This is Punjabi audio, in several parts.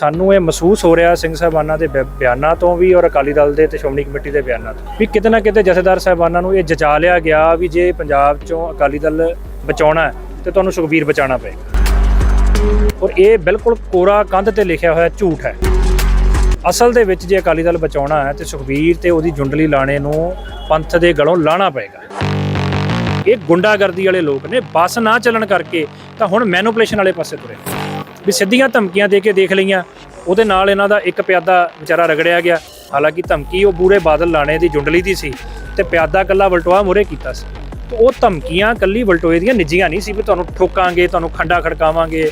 ਸਾਨੂੰ ਇਹ ਮਹਿਸੂਸ ਹੋ ਰਿਹਾ ਸਿੰਘ ਸਾਹਿਬਾਨਾਂ ਦੇ ਬਿਆਨਾਂ ਤੋਂ ਵੀ ਔਰ ਅਕਾਲੀ ਦਲ ਦੇ ਤੇ ਸ਼੍ਰੋਮਣੀ ਕਮੇਟੀ ਦੇ ਬਿਆਨਾਂ ਤੋਂ। ਵੀ ਕਿਤੇ ਨਾ ਕਿਤੇ ਜਥੇਦਾਰ ਸਾਹਿਬਾਨਾਂ ਨੂੰ ਇਹ ਜਚਾ ਲਿਆ ਗਿਆ ਵੀ ਜੇ ਪੰਜਾਬ ਚੋਂ ਅਕਾਲੀ ਦਲ ਬਚਾਉਣਾ ਹੈ, ਤੇ ਤੁਹਾਨੂੰ ਸੁਖਬੀਰ ਬਚਾਉਣਾ ਪਏਗਾ। ਔਰ ਇਹ ਬਿਲਕੁਲ ਕੋਰਾ ਕੰਧ ਤੇ ਲਿਖਿਆ ਹੋਇਆ ਝੂਠ ਹੈ। ਅਸਲ ਦੇ ਵਿੱਚ ਜੇ ਅਕਾਲੀ ਦਲ ਬਚਾਉਣਾ ਹੈ, ਤੇ ਸੁਖਬੀਰ ਤੇ ਉਹਦੀ ਜੁੰਡਲੀ ਲਾਣੇ ਨੂੰ ਪੰਥ ਦੇ ਗਲੋਂ ਲਾਣਾ ਪਏਗਾ। ਇਹ ਗੁੰਡਾਗਰਦੀ ਵਾਲੇ ਲੋਕ ਨੇ, ਬੱਸ ਨਾ ਚੱਲਣ ਕਰਕੇ ਤਾਂ ਹੁਣ ਮੈਨੂਪੂਲੇਸ਼ਨ ਵਾਲੇ ਪਾਸੇ ਤੁਰੇ। ਵੀ ਸਿੱਧੀਆਂ ਧਮਕੀਆਂ ਦੇ ਕੇ ਦੇਖ ਲਈਆਂ। ਉਹਦੇ ਨਾਲ ਇਹਨਾਂ ਦਾ ਇੱਕ ਪਿਆਦਾ ਵਿਚਾਰਾ ਰਗੜਿਆ ਗਿਆ। ਹਾਲਾਂਕਿ ਧਮਕੀ ਉਹ ਬੂਰੇ ਬਾਦਲ ਲਾਣੇ ਦੀ ਜੁੰਡਲੀ ਦੀ ਸੀ ਤੇ ਪਿਆਦਾ ਕੱਲਾ ਵਲਟੋਆ ਮੂਹਰੇ ਕੀਤਾ ਸੀ। ਤੇ ਉਹ ਧਮਕੀਆਂ ਕੱਲੀ ਵਲਟੋਏ ਦੀਆਂ ਨਿੱਜੀਆਂ ਨਹੀਂ ਸੀ ਵੀ ਤੁਹਾਨੂੰ ਠੋਕਾਂਗੇ, ਤੁਹਾਨੂੰ ਖੰਡਾ ਖੜਕਾਵਾਂਗੇ।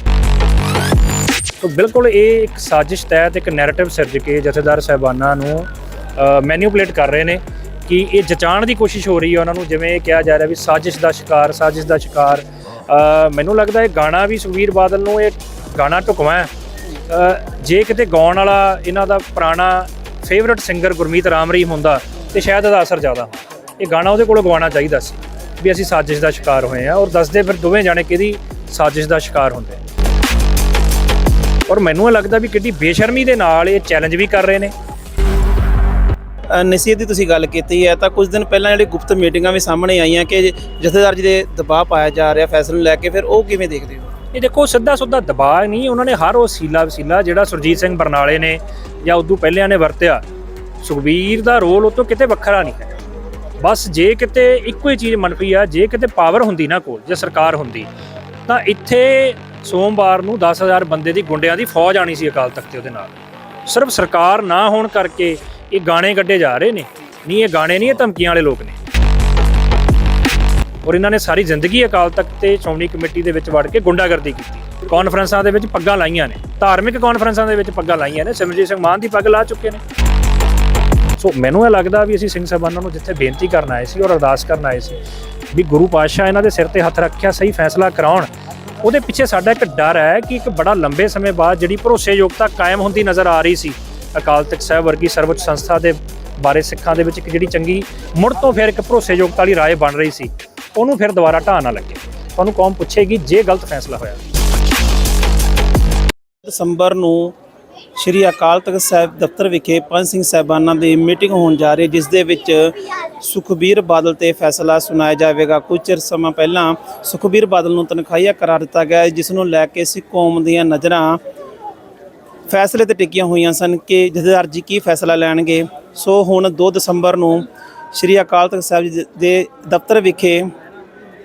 ਤੋ ਬਿਲਕੁਲ ਇਹ ਇੱਕ ਸਾਜ਼ਿਸ਼ ਤਹਿਤ ਇੱਕ ਨੈਰੇਟਿਵ ਸਿਰਜ ਕੇ ਜਥੇਦਾਰ ਸਾਹਿਬਾਨਾਂ ਨੂੰ ਮੈਨੀਪੂਲੇਟ ਕਰ ਰਹੇ ਨੇ ਕਿ ਇਹ ਜਚਾਣ ਦੀ ਕੋਸ਼ਿਸ਼ ਹੋ ਰਹੀ ਹੈ ਉਹਨਾਂ ਨੂੰ, ਜਿਵੇਂ ਇਹ ਕਿਹਾ ਜਾ ਰਿਹਾ ਵੀ ਸਾਜ਼ਿਸ਼ ਦਾ ਸ਼ਿਕਾਰ, ਸਾਜ਼ਿਸ਼ ਦਾ ਸ਼ਿਕਾਰ। ਮੈਨੂੰ ਲੱਗਦਾ ਇਹ ਗਾਣਾ ਵੀ ਸੁਖਵੀਰ ਬਾਦਲ ਨੂੰ ਇਹ ਗਾਣਾ ਢੁਕਵਾਂ ਜੇ ਕਿਤੇ ਗਾਉਣ ਵਾਲਾ ਇਹਨਾਂ ਦਾ ਪੁਰਾਣਾ ਫੇਵਰਿਟ ਸਿੰਗਰ ਗੁਰਮੀਤ ਰਾਮ ਰਹੀਮ ਹੁੰਦਾ ਤੇ ਸ਼ਾਇਦ ਇਹਦਾ ਅਸਰ ਜ਼ਿਆਦਾ ਇਹ ਗਾਣਾ ਉਹਦੇ ਕੋਲੋਂ ਗਵਾਉਣਾ ਚਾਹੀਦਾ ਸੀ ਵੀ ਅਸੀਂ ਸਾਜ਼ਿਸ਼ ਦਾ ਸ਼ਿਕਾਰ ਹੋਏ ਹਾਂ ਔਰ ਦੱਸਦੇ ਫਿਰ ਦੋਵੇਂ ਜਾਣੇ ਕਿਹਦੀ ਸਾਜ਼ਿਸ਼ ਦਾ ਸ਼ਿਕਾਰ ਹੁੰਦੇ ਔਰ ਮੈਨੂੰ ਇਹ ਲੱਗਦਾ ਵੀ ਕਿੱਡੀ ਬੇਸ਼ਰਮੀ ਦੇ ਨਾਲ ਇਹ ਚੈਲੰਜ ਵੀ ਕਰ ਰਹੇ ਨੇ। ਨਸੀਹਤ ਦੀ ਤੁਸੀਂ ਗੱਲ ਕੀਤੀ ਹੈ ਤਾਂ ਕੁਝ ਦਿਨ ਪਹਿਲਾਂ ਜਿਹੜੀ ਗੁਪਤ ਮੀਟਿੰਗਾਂ ਵੀ ਸਾਹਮਣੇ ਆਈਆਂ ਕਿ ਜਥੇਦਾਰ ਜੀ ਦੇ ਦਬਾਅ ਪਾਇਆ ਜਾ ਰਿਹਾ ਫੈਸਲੇ ਨੂੰ ਲੈ ਕੇ, ਫਿਰ ਉਹ ਕਿਵੇਂ ਦੇਖਦੇ ਹੋ? ਇਹ ਦੇਖੋ ਸਿੱਧਾ ਸੁੱਧਾ ਦਬਾਅ ਨਹੀਂ, ਉਹਨਾਂ ਨੇ ਹਰ ਉਹ ਸੀਲਾ ਵਸੀਲਾ ਜਿਹੜਾ ਸੁਰਜੀਤ ਸਿੰਘ ਬਰਨਾਲੇ ਨੇ ਜਾਂ ਉਦੋਂ ਪਹਿਲਿਆਂ ਨੇ ਵਰਤਿਆ, ਸੁਖਬੀਰ ਦਾ ਰੋਲ ਉਹ ਤੋਂ ਕਿਤੇ ਵੱਖਰਾ ਨਹੀਂ ਹੈ ਬਸ ਜੇ ਕਿਤੇ ਇੱਕੋ ਹੀ ਚੀਜ਼ ਮੰਨਫੀ ਆ, ਜੇ ਕਿਤੇ ਪਾਵਰ ਹੁੰਦੀ ਨਾ ਕੋਲ, ਜੇ ਸਰਕਾਰ ਹੁੰਦੀ, ਤਾਂ ਇੱਥੇ ਸੋਮਵਾਰ ਨੂੰ 10000 ਬੰਦੇ ਦੀ ਗੁੰਡਿਆਂ ਦੀ ਫੌਜ ਆਣੀ ਸੀ ਅਕਾਲ ਤਖਤ ਤੇ ਉਹਦੇ ਨਾਲ। ਸਿਰਫ ਸਰਕਾਰ ਨਾ ਹੋਣ ਕਰਕੇ ਇਹ ਗਾਣੇ ਕੱਢੇ ਜਾ ਰਹੇ ਨੇ, ਨਹੀਂ, ਇਹ ਗਾਣੇ ਨਹੀਂ, ਇਹ ਧਮਕੀਆਂ ਵਾਲੇ ਲੋਕ ਨੇ। ਔਰ ਇਹਨਾਂ ਨੇ ਸਾਰੀ ਜ਼ਿੰਦਗੀ ਅਕਾਲ ਤਖਤ ਤੇ ਸ਼੍ਰੋਮਣੀ ਕਮੇਟੀ ਦੇ ਵਿੱਚ ਵੜ ਕੇ ਗੁੰਡਾਗਰਦੀ ਕੀਤੀ। ਕਾਨਫਰੰਸਾਂ ਦੇ ਵਿੱਚ ਪੱਗਾਂ ਲਾਈਆਂ ਨੇ। ਧਾਰਮਿਕ ਕਾਨਫਰੰਸਾਂ ਦੇ ਵਿੱਚ ਪੱਗਾਂ ਲਾਈਆਂ ਨੇ। ਸਿਮਰਜੀਤ ਸਿੰਘ ਮਾਨ ਦੀ ਪੱਗ ਲਾ ਚੁੱਕੇ ਨੇ। ਸੋ ਮੈਨੂੰ ਇਹ ਲੱਗਦਾ ਵੀ ਅਸੀਂ ਸਿੰਘ ਸਾਹਿਬਾਨਾਂ ਨੂੰ ਜਿੱਥੇ ਬੇਨਤੀ ਕਰਨ ਆਏ ਸੀ ਔਰ ਅਰਦਾਸ ਕਰਨ ਆਏ ਸੀ ਵੀ ਗੁਰੂ ਪਾਤਸ਼ਾਹ ਇਹਨਾਂ ਦੇ ਸਿਰ ਤੇ ਹੱਥ ਰੱਖਿਆ, ਸਹੀ ਫੈਸਲਾ ਕਰਾਉਣ, ਉਹਦੇ ਪਿੱਛੇ ਸਾਡਾ ਇੱਕ ਡਰ ਹੈ ਕਿ ਇੱਕ ਬੜਾ ਲੰਬੇ ਸਮੇਂ ਬਾਅਦ ਜਿਹੜੀ ਭਰੋਸੇਯੋਗਤਾ ਕਾਇਮ ਹੁੰਦੀ ਨਜ਼ਰ ਆ ਰਹੀ ਸੀ, ਅਕਾਲ ਤਖਤ ਸਾਹਿਬ ਵਰਗੀ ਸਰਵਉੱਚ ਸੰਸਥਾ ਦੇ ਬਾਰੇ ਸਿੱਖਾਂ ਦੇ ਵਿੱਚ ਇੱਕ ਜਿਹੜੀ ਚੰਗੀ ਮੁੜ ਤੋਂ ਫਿਰ ਇੱਕ ਭਰੋਸੇਯੋਗਤਾ ਵਾਲੀ ਰਾਏ ਬਣ ਰਹੀ ਸੀ। ਉਹਨੂੰ ਫਿਰ ਦੁਬਾਰਾ ਢਾਹ ਨਾ ਲੱਗੇ। ਤੁਹਾਨੂੰ ਕੌਮ ਪੁੱਛੇਗੀ ਜੇ ਗਲਤ ਫੈਸਲਾ ਹੋਇਆ। ਦਸੰਬਰ ਨੂੰ ਸ਼੍ਰੀ ਅਕਾਲ ਤਖਤ ਸਾਹਿਬ ਦਫ਼ਤਰ ਵਿਖੇ ਪੰਜ ਸਿੰਘ ਸਾਹਿਬਾਨਾਂ ਦੀ ਮੀਟਿੰਗ ਹੋਣ ਜਾ ਰਹੀ, ਜਿਸ ਦੇ ਵਿੱਚ ਸੁਖਬੀਰ ਬਾਦਲ ਤੇ ਫੈਸਲਾ ਸੁਣਾਇਆ ਜਾਵੇਗਾ। ਕੁਝ ਚਿਰ ਸਮਾਂ ਪਹਿਲਾਂ ਸੁਖਬੀਰ ਬਾਦਲ ਨੂੰ ਤਨਖਾਹੀਆ ਕਰਾਰ ਦਿੱਤਾ ਗਿਆ ਜਿਸ ਨੂੰ ਲੈ ਕੇ ਸਿੱਖ ਕੌਮ ਦੀਆਂ ਨਜ਼ਰਾਂ ਫੈਸਲੇ ਤੇ ਟਿਕੀਆਂ ਹੋਈਆਂ ਸਨ ਕਿ ਜਥੇਦਾਰ ਜੀ ਕੀ ਫੈਸਲਾ ਲੈਣਗੇ। ਸੋ ਹੁਣ 2 ਦਸੰਬਰ ਨੂੰ ਸ਼੍ਰੀ ਅਕਾਲ ਤਖਤ ਸਾਹਿਬ ਦੇ ਦਫ਼ਤਰ ਵਿਖੇ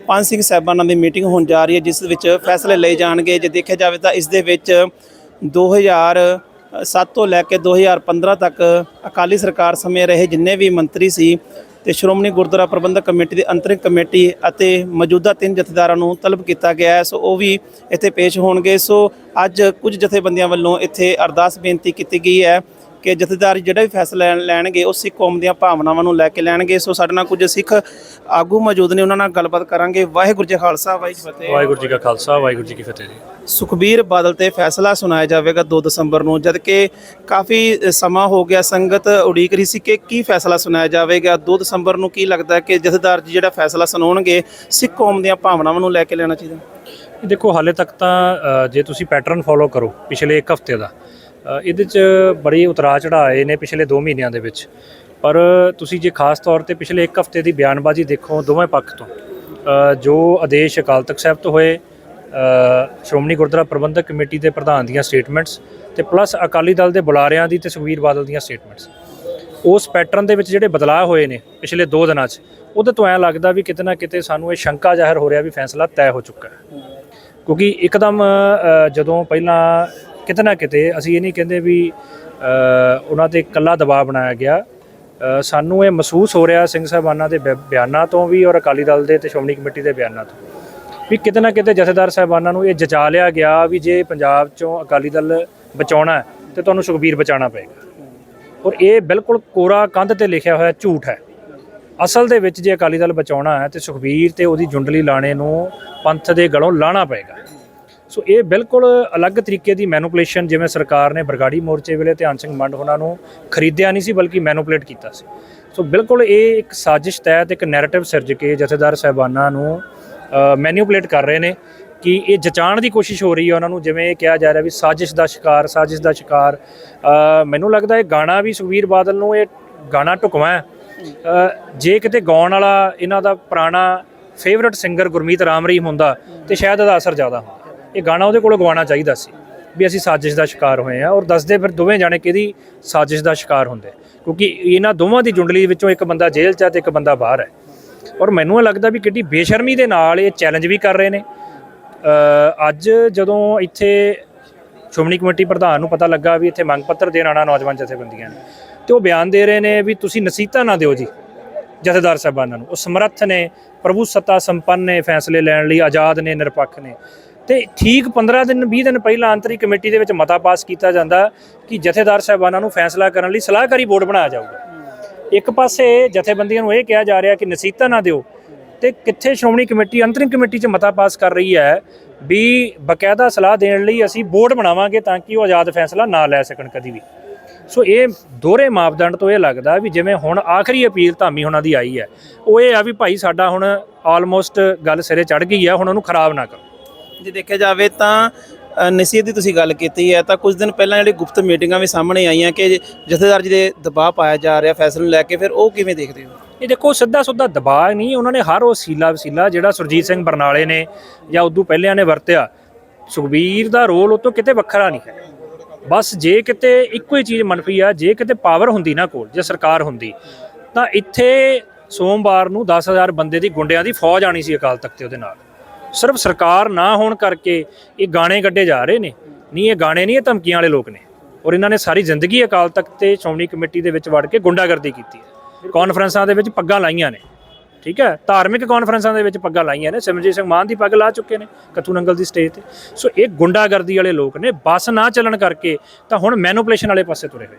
ਪੰਜ ਸਿੰਘ ਸਾਹਿਬਾਨਾਂ ਦੀ ਮੀਟਿੰਗ ਹੋਣ ਜਾ ਰਹੀ ਹੈ, ਜਿਸ ਵਿੱਚ ਫੈਸਲੇ ਲਏ ਜਾਣਗੇ। ਜੇ ਦੇਖਿਆ ਜਾਵੇ ਤਾਂ ਇਸ ਦੇ ਵਿੱਚ 2007 ਤੋਂ ਲੈ ਕੇ 2015 ਤੱਕ ਅਕਾਲੀ ਸਰਕਾਰ ਸਮੇਂ ਰਹੇ ਜਿੰਨੇ ਵੀ ਮੰਤਰੀ ਸੀ ਤੇ ਸ਼੍ਰੋਮਣੀ ਗੁਰਦੁਆਰਾ ਪ੍ਰਬੰਧਕ ਕਮੇਟੀ ਦੀ ਅੰਤਰਿਮ ਕਮੇਟੀ ਅਤੇ ਮੌਜੂਦਾ ਤਿੰਨ ਜਥੇਦਾਰਾਂ ਨੂੰ ਤਲਬ ਕੀਤਾ ਗਿਆ ਹੈ, ਸੋ ਉਹ ਵੀ ਇੱਥੇ ਪੇਸ਼ ਹੋਣਗੇ। ਸੋ ਅੱਜ ਕੁਝ ਜਥੇਬੰਦੀਆਂ ਵੱਲੋਂ ਇੱਥੇ ਅਰਦਾਸ ਬੇਨਤੀ ਕੀਤੀ ਗਈ ਹੈ ਕਿ ਜਥੇਦਾਰ ਜਿਹੜਾ ਵੀ ਫੈਸਲਾ ਲੈਣ- ਲੈਣਗੇ ਉਹ ਸਿੱਖ ਕੌਮ ਦੀਆਂ ਭਾਵਨਾਵਾਂ ਨੂੰ ਲੈ ਕੇ ਲੈਣਗੇ। ਸੋ ਸਾਡੇ ਨਾਲ ਕੁਝ ਸਿੱਖ ਆਗੂ ਮੌਜੂਦ ਨੇ ਉਹਨਾਂ ਨਾਲ ਗੱਲਬਾਤ ਕਰਾਂਗੇ। ਵਾਹਿਗੁਰੂ ਜੀ ਖਾਲਸਾ ਵਾਹਿਗੁਰੂ ਜੀ ਫਤਿਹ। ਵਾਹਿਗੁਰੂ ਜੀ ਕਾ ਖਾਲਸਾ ਵਾਹਿਗੁਰੂ ਜੀ ਕੀ ਫਤਿਹ ਜੀ। ਸੁਖਬੀਰ ਬਾਦਲ ਤੇ ਫੈਸਲਾ ਸੁਣਾਇਆ ਜਾਵੇਗਾ 2 ਦਸੰਬਰ ਨੂੰ ਜਦ ਕਿ ਕਾਫੀ ਸਮਾਂ ਹੋ ਗਿਆ ਸੰਗਤ ਉਡੀਕ ਰਹੀ ਸੀ ਕਿ ਕੀ ਫੈਸਲਾ ਸੁਣਾਇਆ ਜਾਵੇਗਾ। 2 ਦਸੰਬਰ ਨੂੰ ਕੀ ਲੱਗਦਾ ਕਿ ਜਥੇਦਾਰ ਜੀ ਜਿਹੜਾ ਫੈਸਲਾ ਸੁਣਾਉਣਗੇ ਸਿੱਖ ਕੌਮ ਦੀਆਂ ਭਾਵਨਾਵਾਂ ਨੂੰ ਲੈ ਕੇ ਲੈਣਾ ਚਾਹੀਦਾ? ਦੇਖੋ ਹਾਲੇ ਤੱਕ ਤਾਂ ਜੇ ਤੁਸੀਂ ਪੈਟਰਨ ਫੋਲੋ ਕਰੋ ਪਿਛਲੇ ਇੱਕ ਹਫ਼ਤੇ ਦਾ ਇਹਦੇ 'ਚ ਬੜੇ ਉਤਰਾਅ ਚੜ੍ਹਾਅ ਆਏ ਨੇ ਪਿਛਲੇ 2 ਮਹੀਨਿਆਂ ਦੇ ਵਿੱਚ। ਪਰ ਤੁਸੀਂ ਜੇ ਖਾਸ ਤੌਰ ਤੇ ਪਿਛਲੇ ਇੱਕ ਹਫ਼ਤੇ ਦੀ ਬਿਆਨਬਾਜ਼ੀ ਦੇਖੋ ਦੋਵੇਂ ਪੱਖ ਤੋਂ ਜੋ ਆਦੇਸ਼ ਅਕਾਲ ਤਖਤ ਸਾਹਿਬ ਤੋਂ ਹੋਏ ਸ਼੍ਰੋਮਣੀ ਗੁਰਦੁਆਰਾ ਪ੍ਰਬੰਧਕ ਕਮੇਟੀ ਦੇ ਪ੍ਰਧਾਨ ਦੀਆਂ ਸਟੇਟਮੈਂਟਸ ਤੇ ਪਲੱਸ ਅਕਾਲੀ ਦਲ ਦੇ ਬੁਲਾਰਿਆਂ ਦੀ ਤੇ ਸੁਖਵੀਰ ਬਾਦਲ ਦੀਆਂ ਸਟੇਟਮੈਂਟਸ ਉਸ ਪੈਟਰਨ ਦੇ ਵਿੱਚ ਜਿਹੜੇ ਬਦਲਾਅ ਹੋਏ ਨੇ ਪਿਛਲੇ 2 ਦਿਨਾਂ 'ਚ, ਉਹਦੇ ਤੋਂ ਐਂ ਲੱਗਦਾ ਵੀ ਕਿਤੇ ਨਾ ਕਿਤੇ ਸਾਨੂੰ ਇਹ ਸ਼ੰਕਾ ਜ਼ਾਹਰ ਹੋ ਰਿਹਾ ਵੀ ਫੈਸਲਾ ਤੈਅ ਹੋ ਚੁੱਕਾ ਹੈ। ਕਿਉਂਕਿ ਇੱਕਦਮ ਜਦੋਂ ਪਹਿਲਾਂ ਕਿਤੇ ਨਾ ਕਿਤੇ ਅਸੀਂ ਇਹ ਨਹੀਂ ਕਹਿੰਦੇ ਵੀ ਉਹਨਾਂ ਤੇ ਇਕੱਲਾ ਦਬਾਅ ਬਣਾਇਆ ਗਿਆ। ਸਾਨੂੰ ਇਹ ਮਹਿਸੂਸ ਹੋ ਰਿਹਾ ਸਿੰਘ ਸਾਹਿਬਾਨਾਂ ਦੇ ਬਿਆਨਾਂ ਤੋਂ ਵੀ ਔਰ ਅਕਾਲੀ ਦਲ ਦੇ ਤੇ ਸ਼੍ਰੋਮਣੀ ਕਮੇਟੀ ਦੇ ਬਿਆਨਾਂ ਤੋਂ। ਵੀ ਕਿਤੇ ਨਾ ਕਿਤੇ ਜਥੇਦਾਰ ਸਾਹਿਬਾਨਾਂ ਨੂੰ ਇਹ ਜਚਾ ਲਿਆ ਗਿਆ ਵੀ ਜੇ ਪੰਜਾਬ ਚੋਂ ਅਕਾਲੀ ਦਲ ਬਚਾਉਣਾ ਹੈ, ਤੇ ਤੁਹਾਨੂੰ ਸੁਖਬੀਰ ਬਚਾਉਣਾ ਪਏਗਾ। ਔਰ ਇਹ ਬਿਲਕੁਲ ਕੋਰਾ ਕੰਧ ਤੇ ਲਿਖਿਆ ਹੋਇਆ ਝੂਠ ਹੈ। ਅਸਲ ਦੇ ਵਿੱਚ ਜੇ ਅਕਾਲੀ ਦਲ ਬਚਾਉਣਾ ਹੈ, ਤੇ ਸੁਖਬੀਰ ਤੇ ਉਹਦੀ ਜੁੰਡਲੀ ਲਾਣੇ ਨੂੰ ਪੰਥ ਦੇ ਗਲੋਂ ਲਾਣਾ ਪਏਗਾ। ਸੋ ਇਹ ਬਿਲਕੁਲ ਅਲੱਗ ਤਰੀਕੇ ਦੀ ਮੈਨੂਪੂਲੇਸ਼ਨ ਜਿਵੇਂ ਸਰਕਾਰ ਨੇ ਬਰਗਾੜੀ ਮੋਰਚੇ ਵੇਲੇ ਧਿਆਨ ਸਿੰਘ ਮੰਡ ਉਹਨਾਂ ਨੂੰ ਖਰੀਦਿਆ ਨਹੀਂ ਸੀ, ਬਲਕਿ ਮੈਨੂਪੂਲੇਟ ਕੀਤਾ ਸੀ। ਸੋ ਬਿਲਕੁਲ ਇਹ ਇੱਕ ਸਾਜ਼ਿਸ਼ ਤਹਿਤ ਇੱਕ ਨੈਰੇਟਿਵ ਸਿਰਜ ਕੇ ਜਥੇਦਾਰ ਸਾਹਿਬਾਨਾਂ ਨੂੰ ਮੈਨੂਪੂਲੇਟ ਕਰ ਰਹੇ ਨੇ ਕਿ ਇਹ ਜਚਾਣ ਦੀ ਕੋਸ਼ਿਸ਼ ਹੋ ਰਹੀ ਹੈ ਉਹਨਾਂ ਨੂੰ, ਜਿਵੇਂ ਇਹ ਕਿਹਾ ਜਾ ਰਿਹਾ ਵੀ ਸਾਜ਼ਿਸ਼ ਦਾ ਸ਼ਿਕਾਰ, ਸਾਜ਼ਿਸ਼ ਦਾ ਸ਼ਿਕਾਰ। ਮੈਨੂੰ ਲੱਗਦਾ ਇਹ ਗਾਣਾ ਵੀ ਸੁਖਬੀਰ ਬਾਦਲ ਨੂੰ ਇਹ ਗਾਣਾ ਢੁਕਵਾਂ ਜੇ ਕਿਤੇ ਗਾਉਣ ਵਾਲਾ ਇਹਨਾਂ ਦਾ ਪੁਰਾਣਾ ਫੇਵਰਿਟ ਸਿੰਗਰ ਗੁਰਮੀਤ ਰਾਮ ਰਹੀਮ ਹੁੰਦਾ, ਤੇ ਸ਼ਾਇਦ ਇਹਦਾ ਅਸਰ ਜ਼ਿਆਦਾ ਹੁੰਦਾ ਇਹ ਗਾਣਾ ਉਹਦੇ ਕੋਲੋਂ ਗਵਾਉਣਾ ਚਾਹੀਦਾ ਸੀ ਵੀ ਅਸੀਂ ਸਾਜ਼ਿਸ਼ ਦਾ ਸ਼ਿਕਾਰ ਹੋਏ ਆ ਔਰ ਦੱਸਦੇ ਫਿਰ ਦੋਵੇਂ ਜਾਣੇ ਕਿਹਦੀ ਸਾਜ਼ਿਸ਼ ਦਾ ਸ਼ਿਕਾਰ ਹੁੰਦੇ। ਕਿਉਂਕਿ ਇਹਨਾਂ ਦੋਵਾਂ ਦੀ ਜੁੰਡਲੀ ਵਿੱਚੋਂ ਇੱਕ ਬੰਦਾ ਜੇਲ੍ਹ 'ਚ ਹੈ ਤੇ ਇੱਕ ਬੰਦਾ ਬਾਹਰ ਹੈ। ਔਰ ਮੈਨੂੰ ਇਹ ਲੱਗਦਾ ਵੀ ਕਿੱਡੀ ਬੇਸ਼ਰਮੀ ਦੇ ਨਾਲ ਇਹ ਚੈਲੰਜ ਵੀ ਕਰ ਰਹੇ ਨੇ। ਅੱਜ ਜਦੋਂ ਇੱਥੇ ਸ਼੍ਰੋਮਣੀ ਕਮੇਟੀ ਪ੍ਰਧਾਨ ਨੂੰ ਪਤਾ ਲੱਗਾ ਵੀ ਇੱਥੇ ਮੰਗ ਪੱਤਰ ਦੇਣ ਆਣਾ ਨੌਜਵਾਨ ਜਥੇਬੰਦੀਆਂ ਨੇ, ਤੇ ਉਹ ਬਿਆਨ ਦੇ ਰਹੇ ਨੇ ਵੀ ਤੁਸੀਂ ਨਸੀਹਤਾਂ ਨਾ ਦਿਓ ਜੀ ਜਥੇਦਾਰ ਸਾਹਿਬਾਨਾਂ ਨੂੰ। ਉਹ ਸਮਰੱਥ ਨੇ, ਪ੍ਰਭੂ ਸੱਤਾ ਸੰਪੰਨ ਨੇ, ਫੈਸਲੇ ਲੈਣ ਲਈ ਆਜ਼ਾਦ ਨੇ, ਨਿਰਪੱਖ ਨੇ। ਤੇ ਠੀਕ 15 ਦਿਨ 20 ਦਿਨ ਪਹਿਲਾਂ ਅੰਤਰੀ ਕਮੇਟੀ ਦੇ ਵਿੱਚ ਮਤਾ ਪਾਸ ਕੀਤਾ ਜਾਂਦਾ ਕਿ ਜਥੇਦਾਰ ਸਾਹਿਬਾਨਾਂ ਨੂੰ ਫੈਸਲਾ ਕਰਨ ਲਈ ਸਲਾਹਕਾਰੀ ਬੋਰਡ ਬਣਾਇਆ ਜਾਊਗਾ। ਇੱਕ ਪਾਸੇ ਜਥੇਬੰਦੀਆਂ ਨੂੰ ਇਹ ਕਿਹਾ ਜਾ ਰਿਹਾ ਕਿ ਨਸੀਹਤਾਂ ਨਾ ਦਿਓ ਤੇ ਕਿੱਥੇ ਸ਼੍ਰੋਮਣੀ ਕਮੇਟੀ ਅੰਤਰਿਮ ਕਮੇਟੀ 'ਚ ਮਤਾ ਪਾਸ ਕਰ ਰਹੀ ਹੈ ਵੀ ਬਕਾਇਦਾ ਸਲਾਹ ਦੇਣ ਲਈ ਅਸੀਂ ਬੋਰਡ ਬਣਾਵਾਂਗੇ ਤਾਂ ਕਿ ਉਹ ਆਜ਼ਾਦ ਫੈਸਲਾ ਨਾ ਲੈ ਸਕਣ ਕਦੀ ਵੀ। ਸੋ ਇਹ ਦੋਹਰੇ ਮਾਪਦੰਡ ਤੋਂ ਇਹ ਲੱਗਦਾ ਵੀ ਜਿਵੇਂ ਹੁਣ ਆਖਰੀ ਅਪੀਲ ਧਾਮੀ ਉਹਨਾਂ ਦੀ ਆਈ ਹੈ, ਉਹ ਇਹ ਆ ਵੀ ਭਾਈ ਸਾਡਾ ਹੁਣ ਆਲਮੋਸਟ ਗੱਲ ਸਿਰੇ ਚੜ ਗਈ ਹੈ, ਹੁਣ ਉਹਨੂੰ ਖਰਾਬ ਨਾ ਕਰੋ। ਜੇ ਦੇਖਿਆ ਜਾਵੇ ਤਾਂ ਨਸੀਹਤ ਦੀ ਤੁਸੀਂ ਗੱਲ ਕੀਤੀ ਹੈ, ਤਾਂ ਕੁਝ ਦਿਨ ਪਹਿਲਾਂ ਜਿਹੜੀ ਗੁਪਤ ਮੀਟਿੰਗਾਂ ਵੀ ਸਾਹਮਣੇ ਆਈਆਂ ਕਿ ਜਥੇਦਾਰ ਜੀ ਦੇ ਦਬਾਅ ਪਾਇਆ ਜਾ ਰਿਹਾ ਫੈਸਲੇ ਨੂੰ ਲੈ ਕੇ, ਫਿਰ ਉਹ ਕਿਵੇਂ ਦੇਖਦੇ ਹੋ? ਇਹ ਦੇਖੋ ਸਿੱਧਾ ਸੁੱਧਾ ਦਬਾਅ ਨਹੀਂ, ਉਹਨਾਂ ਨੇ ਹਰ ਉਹ ਸੀਲਾ ਵਸੀਲਾ ਜਿਹੜਾ ਸੁਰਜੀਤ ਸਿੰਘ ਬਰਨਾਲੇ ਨੇ ਜਾਂ ਉਦੋਂ ਪਹਿਲਿਆਂ ਨੇ ਵਰਤਿਆ, ਸੁਖਬੀਰ ਦਾ ਰੋਲ ਉਹ ਤੋਂ ਕਿਤੇ ਵੱਖਰਾ ਨਹੀਂ ਹੈ। ਬਸ ਜੇ ਕਿਤੇ ਇੱਕੋ ਹੀ ਚੀਜ਼ ਮੰਨਫੀ ਆ, ਜੇ ਕਿਤੇ ਪਾਵਰ ਹੁੰਦੀ ਨਾ ਕੋਲ, ਜੇ ਸਰਕਾਰ ਹੁੰਦੀ, ਤਾਂ ਇੱਥੇ ਸੋਮਵਾਰ ਨੂੰ 10000 ਬੰਦੇ ਦੀ ਗੁੰਡਿਆਂ ਦੀ ਫੌਜ ਆਣੀ ਸੀ ਅਕਾਲ ਤਖਤ ਤੇ ਉਹਦੇ ਨਾਲ। ਸਿਰਫ ਸਰਕਾਰ ਨਾ ਹੋਣ ਕਰਕੇ ਇਹ ਗਾਣੇ ਕੱਢੇ ਜਾ ਰਹੇ ਨੇ। ਨਹੀਂ, ਇਹ ਗਾਣੇ ਨਹੀਂ, ਇਹ ਧਮਕੀਆਂ ਵਾਲੇ ਲੋਕ ਨੇ। ਔਰ ਇਹਨਾਂ ਨੇ ਸਾਰੀ ਜ਼ਿੰਦਗੀ ਅਕਾਲ ਤਖਤ ਤੇ ਸ਼੍ਰੋਮਣੀ ਕਮੇਟੀ ਦੇ ਵਿੱਚ ਵੜ ਕੇ ਗੁੰਡਾਗਰਦੀ ਕੀਤੀ ਹੈ। ਕਾਨਫਰੰਸਾਂ ਦੇ ਵਿੱਚ ਪੱਗਾਂ ਲਾਈਆਂ ਨੇ। ਠੀਕ ਹੈ? ਧਾਰਮਿਕ ਕਾਨਫਰੰਸਾਂ ਦੇ ਵਿੱਚ ਪੱਗਾਂ ਲਾਈਆਂ ਨੇ। ਸਿਮਰਜੀਤ ਸਿੰਘ ਮਾਨ ਦੀ ਪੱਗ ਲਾ ਚੁੱਕੇ ਨੇ, ਕਥੂ ਨੰਗਲ ਦੀ ਸਟੇਜ ਤੇ। ਸੋ ਇਹ ਗੁੰਡਾਗਰਦੀ ਵਾਲੇ ਲੋਕ ਨੇ। ਬੱਸ ਨਾ ਚੱਲਣ ਕਰਕੇ ਤਾਂ ਹੁਣ ਮੈਨੂਪਲੇਸ਼ਨ ਵਾਲੇ ਪਾਸੇ ਤੁਰੇ ਹੋਏ।